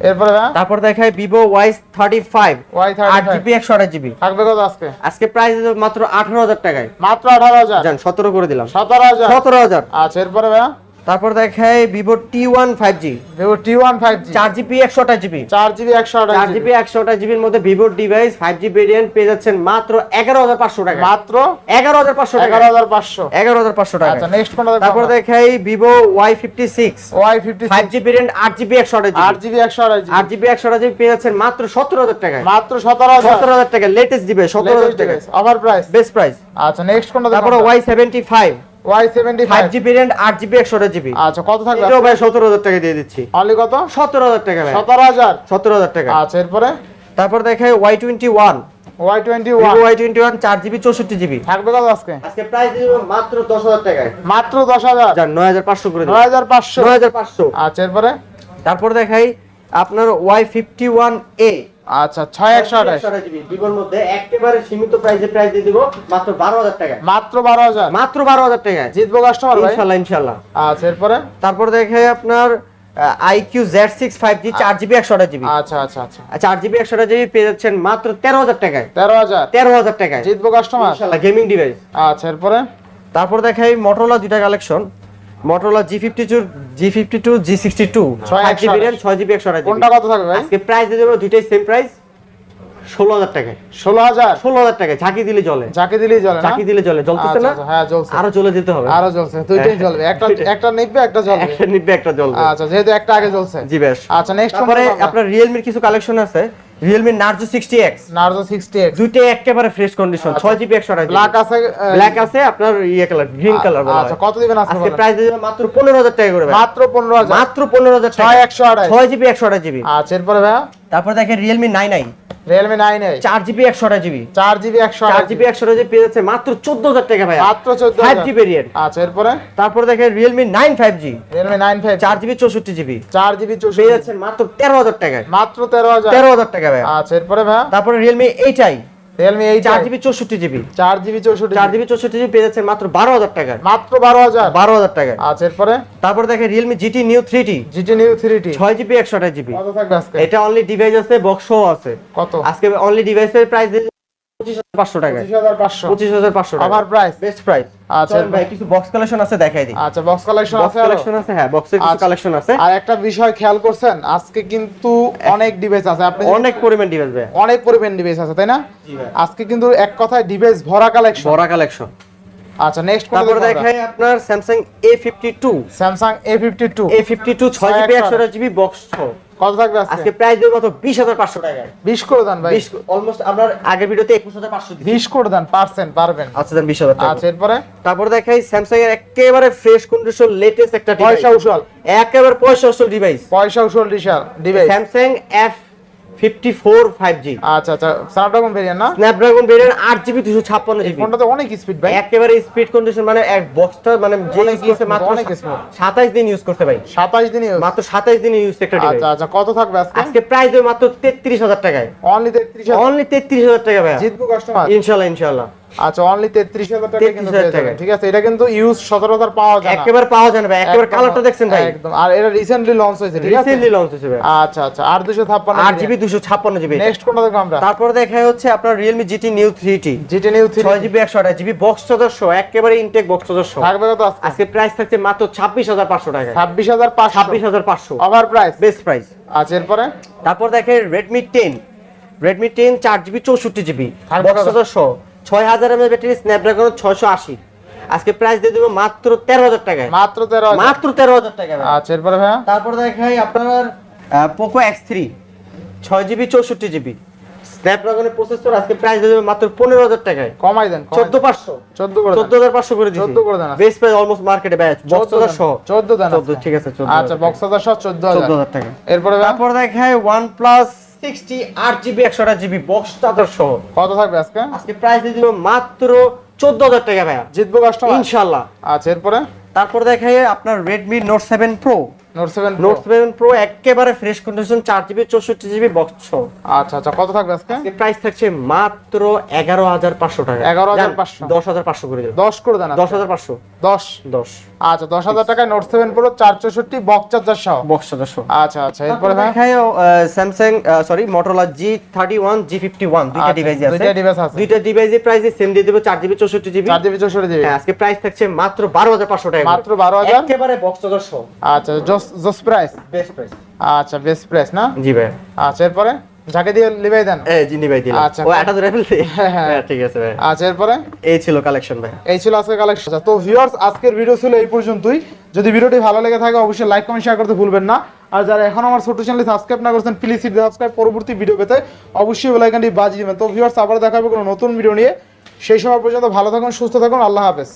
Speaker 1: এরপরে হ্যাঁ?
Speaker 2: তারপর দেখায় Vivo Y thirty five
Speaker 1: Y
Speaker 2: আট
Speaker 1: থার্টি
Speaker 2: একশো আঠাশ জিবি
Speaker 1: থাকবে কত আজকে?
Speaker 2: আজকে প্রাইস মাত্র আঠারো হাজার টাকায়।
Speaker 1: মাত্র আঠারো হাজার?
Speaker 2: জান সতেরো করে দিলাম।
Speaker 1: সতেরো হাজার?
Speaker 2: সতেরো হাজার।
Speaker 1: আচ্ছা এরপরে ভাইয়া?
Speaker 2: তারপর দেখায় Vivo T one five G
Speaker 1: Vivo T one five G
Speaker 2: চার জিবি একশো আঠাশ জিবি
Speaker 1: চার জিবি একশো আঠাশ
Speaker 2: চার জিবি একশো আঠাশ জিবির মধ্যে ভিভোর ডিভাইস ফাইভ জি ভেরিয়েন্ট পেয়ে যাচ্ছেন মাত্র এগারো হাজার পাঁচশো টাকা।
Speaker 1: মাত্র
Speaker 2: এগারো হাজার পাঁচশো টাকা।
Speaker 1: এগারো হাজার পাঁচশো।
Speaker 2: এগারো হাজার পাঁচশো টাকা।
Speaker 1: আচ্ছা নেক্সট কোনটা
Speaker 2: তারপর দেখাই Vivo Y fifty six
Speaker 1: Y fifty
Speaker 2: five G variant আট জিবি একশো আঠাশ
Speaker 1: আট জিবি একশো আঠাশ
Speaker 2: আট জিবি একশো আঠাশ জিবি পেয়ে যাচ্ছেন মাত্র সতেরো হাজার টাকায়
Speaker 1: মাত্র সতেরো হাজার।
Speaker 2: সতেরো হাজার টাকা লেটেস্ট দিবে সতেরো হাজার টাকা।
Speaker 1: অফার প্রাইস
Speaker 2: বেস্ট প্রাইস
Speaker 1: আচ্ছা নেক্সট কোনটা
Speaker 2: তারপরে Y seventy
Speaker 1: five Y
Speaker 2: seventy
Speaker 1: five
Speaker 2: five G আট জিবি একশো আঠাশ জিবি
Speaker 1: আচ্ছা কত থাকবে?
Speaker 2: এটাও ভাই সতেরো হাজার টাকা দিয়ে দিচ্ছি।
Speaker 1: অনলি কত?
Speaker 2: সতেরো হাজার টাকা ভাই।
Speaker 1: সতেরো হাজার?
Speaker 2: সতেরো হাজার টাকা।
Speaker 1: আচ্ছা এরপরে?
Speaker 2: তারপর দেখাই Y twenty one
Speaker 1: Y twenty
Speaker 2: Vivo
Speaker 1: one
Speaker 2: Y twenty one চার জিবি চৌষট্টি জিবি
Speaker 1: থাকবে কত আজকে?
Speaker 2: আজকে প্রাইস দিব মাত্র দশ হাজার টাকায়।
Speaker 1: মাত্র দশ হাজার?
Speaker 2: যান নয় হাজার পাঁচশো করে
Speaker 1: নয় হাজার পাঁচশো।
Speaker 2: নয় হাজার পাঁচশো।
Speaker 1: আচ্ছা এরপরে?
Speaker 2: তারপর দেখাই আপনার ওয়াই ফিফটি ওয়ান এ
Speaker 1: আচ্ছা ছয় একশো আঠাশ।
Speaker 2: ভিভোর মধ্যে একেবারে সীমিত প্রাইসে প্রাইস দিয়ে দিব মাত্র বারো হাজার টাকায়।
Speaker 1: মাত্র বারো হাজার?
Speaker 2: মাত্র বারো হাজার টাকায়।
Speaker 1: জিতবো কাস্টমার
Speaker 2: ইনশাল্লাহ ইনশাল্লাহ।
Speaker 1: আচ্ছা এরপরে?
Speaker 2: তারপর দেখাই আপনার চার জিবি একশো আঠাশ জিবি।
Speaker 1: আচ্ছা আচ্ছা আচ্ছা।
Speaker 2: চার জিবি একশো আঠাশ জিবি পেয়ে যাচ্ছেন মাত্র তেরো হাজার টাকায়।
Speaker 1: তেরো হাজার?
Speaker 2: তেরো হাজার টাকায়।
Speaker 1: জিতবো কাস্টমার
Speaker 2: ইনশাল্লাহ গেমিং ডিভাইস
Speaker 1: আচ্ছা এরপরে?
Speaker 2: তারপর দেখাই মোটরোলা দুইটা collection Motorola G fifty two G fifty two G sixty two
Speaker 1: ছয়
Speaker 2: জিবি র্যাম ছয় জিবি একশো আঠাশ
Speaker 1: কোনটা কত থাকবে ভাই?
Speaker 2: আজকে প্রাইস দিয়ে দেবো দুইটাই সেম প্রাইস ষোলো হাজার টাকায়।
Speaker 1: ষোলো হাজার?
Speaker 2: ষোলো হাজার টাকায় ঝাঁকি দিলে জলে ঝাঁকি দিলে জলে জ্বলতেছে
Speaker 1: আচ্ছা,
Speaker 2: না?
Speaker 1: আচ্ছা, হ্যাঁ জ্বলছে।
Speaker 2: আরও জ্বলে দিতে হবে।
Speaker 1: আরও জ্বলছে। দুইটাই জ্বলবে। একটা একটা নিবে একটা জ্বলবে।
Speaker 2: একটা নিবে একটা জ্বলবে।
Speaker 1: আচ্ছা যেহেতু একটা আগে জ্বলছে।
Speaker 2: জি বেশ।
Speaker 1: আচ্ছা নেক্সট
Speaker 2: তারপরে আপনার রিয়েলমির কিছু কালেকশন আছে। Sixty X
Speaker 1: Narzo sixty X
Speaker 2: দুইটাই একেবারে ফ্রেশ কন্ডিশন ছয় জিবি একশো আঠাশ
Speaker 1: ব্ল্যাক আছে
Speaker 2: ব্ল্যাক আছে আপনার ইয়ে কালার গ্রিন কালার
Speaker 1: আচ্ছা কত দিবেন আজকে?
Speaker 2: প্রাইস দিবেন দেবো মাত্র পনেরো হাজার টাকা করে ভাই।
Speaker 1: মাত্র পনেরো হাজার।
Speaker 2: মাত্র পনেরো হাজার
Speaker 1: ছয় একশো আঠাশ।
Speaker 2: ছয় জিবি একশো আঠাশ জিবি
Speaker 1: আচ্ছা এরপরে ভাইয়া?
Speaker 2: তারপর দেখেন Realme nine i
Speaker 1: Realme nine i
Speaker 2: চার জিবি একশো আঠাশ জিবি
Speaker 1: চার জিবি একশো
Speaker 2: চার জিবি একশো আঠাশ জিবি পেয়ে যাচ্ছে মাত্র চোদ্দ হাজার টাকা ভাই
Speaker 1: মাত্র চোদ্দ
Speaker 2: ফাইভ জি ভেরিয়েন্ট
Speaker 1: আচ্ছা এরপরে?
Speaker 2: তারপর দেখেন Realme nine five G
Speaker 1: Realme nine five
Speaker 2: চার জিবি চৌষট্টি জিবি
Speaker 1: চার জিবি
Speaker 2: পেয়ে
Speaker 1: যাচ্ছে
Speaker 2: যাচ্ছেন মাত্র তেরো হাজার টাকায়।
Speaker 1: মাত্র তেরো হাজার।
Speaker 2: তেরো হাজার টাকা ভাই
Speaker 1: আচ্ছা এরপরে ভাই
Speaker 2: তারপরে রিয়েলমি এইট আই
Speaker 1: রিয়েলমি
Speaker 2: চার জিবি চৌষট্টি জিবি।
Speaker 1: চার জিবি চৌষট্টি
Speaker 2: চার জিবি। চৌষট্টি জিবি পেয়ে যাচ্ছেন মাত্র বারো হাজার
Speaker 1: মাত্র বারো হাজার?
Speaker 2: বারো হাজার
Speaker 1: আচ্ছা এরপরে?
Speaker 2: তারপর দেখেন Realme GT Neo three T
Speaker 1: GT Neo three T
Speaker 2: ছয় জিবি একশো আঠাশ জিবি। এটা অনলি ডিভাইস আছে বক্সও আছে।
Speaker 1: কত?
Speaker 2: আজকে অনলি ডিভাইসের প্রাইস
Speaker 1: আমার প্রাইস
Speaker 2: বেস্ট প্রাইস
Speaker 1: আচ্ছা,
Speaker 2: আচ্ছা ভাই। কিছু বক্স কালেকশন আছে দেখাই দিই।
Speaker 1: আচ্ছা বক্স কালেকশন আছে
Speaker 2: কালেকশন আছে হ্যাঁ বক্সের কিছু
Speaker 1: আচ্ছা।
Speaker 2: কালেকশন আছে।
Speaker 1: আর একটা বিষয় খেয়াল করছেন আজকে কিন্তু অনেক ডিভাইস আছে। আপনি
Speaker 2: অনেক পরিমাণ ডিভাইস ভাই।
Speaker 1: অনেক পরিমাণ ডিভাইস আছে তাই না? আজকে কিন্তু এক কথায় ডিভাইস ভরা কালেকশন
Speaker 2: ভরা কালেকশন
Speaker 1: আচ্ছা নেক্সট
Speaker 2: তারপর দেখাই আপনার Samsung A52 Samsung A52 A52 6GB 128GB box
Speaker 1: কত থাকবে আজকে?
Speaker 2: প্রাইস দেব কত 20500 টাকা
Speaker 1: 20 করে দেন ভাই।
Speaker 2: 20 অলমোস্ট আমরা আগের ভিডিওতে 21500 দিয়েছি।
Speaker 1: 20 করে দেন পার্সেন্ট পারবেন।
Speaker 2: আচ্ছা দেন 20000 টাকা।
Speaker 1: আচ্ছা এরপর?
Speaker 2: তারপর দেখাই Samsung এর একেবারে ফ্রেশ কন্ডিশন লেটেস্ট একটা ডিভাইস পয়সা
Speaker 1: উসল।
Speaker 2: একেবারে পয়সা উসল ডিভাইস
Speaker 1: পয়সা উসল ডিভাইস
Speaker 2: Samsung F 54 এক বক্সটা মানে যে মাত্র
Speaker 1: অনেক
Speaker 2: স্মুথ দিন ইউজ করতে ভাই।
Speaker 1: 27 দিন
Speaker 2: মাত্র 27 দিন ইউজ একটা
Speaker 1: আচ্ছা আচ্ছা কত থাকবে আজকে?
Speaker 2: আজকে প্রাইস দেবে টাকায়।
Speaker 1: অনলি 33000
Speaker 2: অনলি 33000 টাকা ভাই
Speaker 1: জিতবো আচ্ছা অনলি
Speaker 2: 33000 টাকা
Speaker 1: ঠিক আছে এটা কিন্তু ইউজ 17000 পাওয়া যায়
Speaker 2: একেবারে পাওয়া যায় না কালারটা দেখছেন ভাই।
Speaker 1: একদম। আর এটা রিসেন্টলি লঞ্চ ঠিক আছে?
Speaker 2: রিসেন্টলি লঞ্চ
Speaker 1: আচ্ছা আচ্ছা আর 256
Speaker 2: 8 জিবি 256 জিবি।
Speaker 1: নেক্সট কোনটা আমরা?
Speaker 2: তারপর হচ্ছে আপনার Realme GT
Speaker 1: Neo 3T GT
Speaker 2: Neo 6 GB 128 GB box 400 একেবারে ইনটেক বক্স 400
Speaker 1: থাকবে কত আজকে?
Speaker 2: আজকে প্রাইস থাকছে মাত্র 26500 টাকা। 26500 26500
Speaker 1: ওভার প্রাইস
Speaker 2: বেস্ট প্রাইস
Speaker 1: আচ্ছা এরপরে?
Speaker 2: তারপর দেখেন Redmi 10 Redmi 10 4 GB
Speaker 1: 64
Speaker 2: GB.
Speaker 1: Box
Speaker 2: 400 ছয় হাজার এমএল ব্যাটারি স্ন্যাপড্রাগন ছয়শো আশি। আজকে প্রাইস দিয়ে দেবো মাত্র তেরো হাজার টাকায়।
Speaker 1: মাত্র তেরো
Speaker 2: মাত্র তেরো হাজার টাকা
Speaker 1: আচ্ছা এরপরে ভাইয়া?
Speaker 2: তারপর দেখাই আপনার পোকো এক্স থ্রি ছয় জিবি চৌষট্টি জিবি স্ন্যাপড্রাগনের প্রসেসর আজকে প্রাইস দিয়ে দেবো মাত্র পনেরো হাজার টাকায়।
Speaker 1: কমাই দেন
Speaker 2: চোদ্দ পাঁচশো।
Speaker 1: চোদ্দ
Speaker 2: চোদ্দ হাজার পাঁচশো করে দিচ্ছি
Speaker 1: 14 করে দেন
Speaker 2: বেস্ট প্রাইস অলমোস্ট মার্কেটে ব্যাচ বক্স
Speaker 1: চোদ্দ
Speaker 2: সহ
Speaker 1: চোদ্দ দেন
Speaker 2: চোদ্দ ঠিক আছে
Speaker 1: আচ্ছা বক্স হাজার সহ চোদ্দ
Speaker 2: চোদ্দ
Speaker 1: হাজার
Speaker 2: হাজার টাকা
Speaker 1: এরপরে
Speaker 2: তারপর দেখায় ওয়ান প্লাস সিক্সটি আট জিবি একশো আট জিবি বক্স চার্জার সহ।
Speaker 1: কত থাকবে আজকে?
Speaker 2: আজকে প্রাইস দিয়ে দিব মাত্র চোদ্দ হাজার টাকা ভাইয়া।
Speaker 1: জিতবো কাস্টমার
Speaker 2: ইনশাল্লাহ
Speaker 1: আচ্ছা এরপরে?
Speaker 2: তারপর দেখাই আপনার Redmi Note seven Pro
Speaker 1: Note seven
Speaker 2: Note seven Pro একেবারে ফ্রেশ কন্ডিশন চার জিবি চৌষট্টি জিবি বক্স সহ
Speaker 1: আচ্ছা আচ্ছা কত থাকবে আজকে?
Speaker 2: আজকে প্রাইস থাকছে মাত্র এগারো হাজার পাঁচশো টাকা।
Speaker 1: 11,500
Speaker 2: দশ হাজার পাঁচশো করে দেবো
Speaker 1: দশ করে দেন
Speaker 2: দশ হাজার পাঁচশো।
Speaker 1: দশ।
Speaker 2: দশ।
Speaker 1: আচ্ছা দশ হাজার টাকায় নোট সেভেন প্রো চার চৌষট্টি বক্স চার্জার সহ।
Speaker 2: বক্স চার্জার সহ।
Speaker 1: আচ্ছা আচ্ছা এরপরে ভাই?
Speaker 2: দেখায় Samsung sorry Motorola G thirty one G fifty one দুইটা
Speaker 1: আচ্ছা,
Speaker 2: ডিভাইস আছে।
Speaker 1: দুইটা device আছে।
Speaker 2: দুইটা ডিভাইসের প্রাইস সেম দিয়ে দেবো চার জিবি চৌষট্টি জিবি আজকে প্রাইস থাকছে মাত্র বারো হাজার পাঁচশো টাকা
Speaker 1: মাত্র 12,000?
Speaker 2: একেবারে বক্স চার্জার সহ।
Speaker 1: আচ্ছা জোস জোস প্রাইস
Speaker 2: বেস্ট প্রাইস
Speaker 1: আচ্ছা বেস্ট প্রাইস না?
Speaker 2: জি ভাই।
Speaker 1: আচ্ছা এরপরে? ঝাঁকে দিয়ে লিবাই দেন।
Speaker 2: এ জিনি ভাই দিলাম।
Speaker 1: আচ্ছা,
Speaker 2: ও এটা ধরে ফেলছি?
Speaker 1: হ্যাঁ, হ্যাঁ।
Speaker 2: হ্যাঁ ঠিক আছে ভাই।
Speaker 1: আচ্ছা এরপরে?
Speaker 2: এই ছিল কালেকশন ভাই।
Speaker 1: এই ছিল আজকের কালেকশন তো ভিউয়ার্স আজকের ভিডিও ছিল এই পর্যন্তই। যদি ভিডিওটি ভালো লেগে থাকে অবশ্যই লাইক কমেন্ট শেয়ার করতে ভুলবেন না। আর যারা এখন আমার ছোট চ্যানেল সাবস্ক্রাইব না করছেন প্লিজ সাবস্ক্রাইব পরবর্তী ভিডিও পেতে অবশ্যই বেলাইকানটি বাজিয়ে দেবেন। তো ভিউয়ার্স আবার দেখা হবে কোনো নতুন ভিডিও নিয়ে। সেই সময় পর্যন্ত ভালো থাকুন সুস্থ থাকুন। আল্লাহ হাফেজ।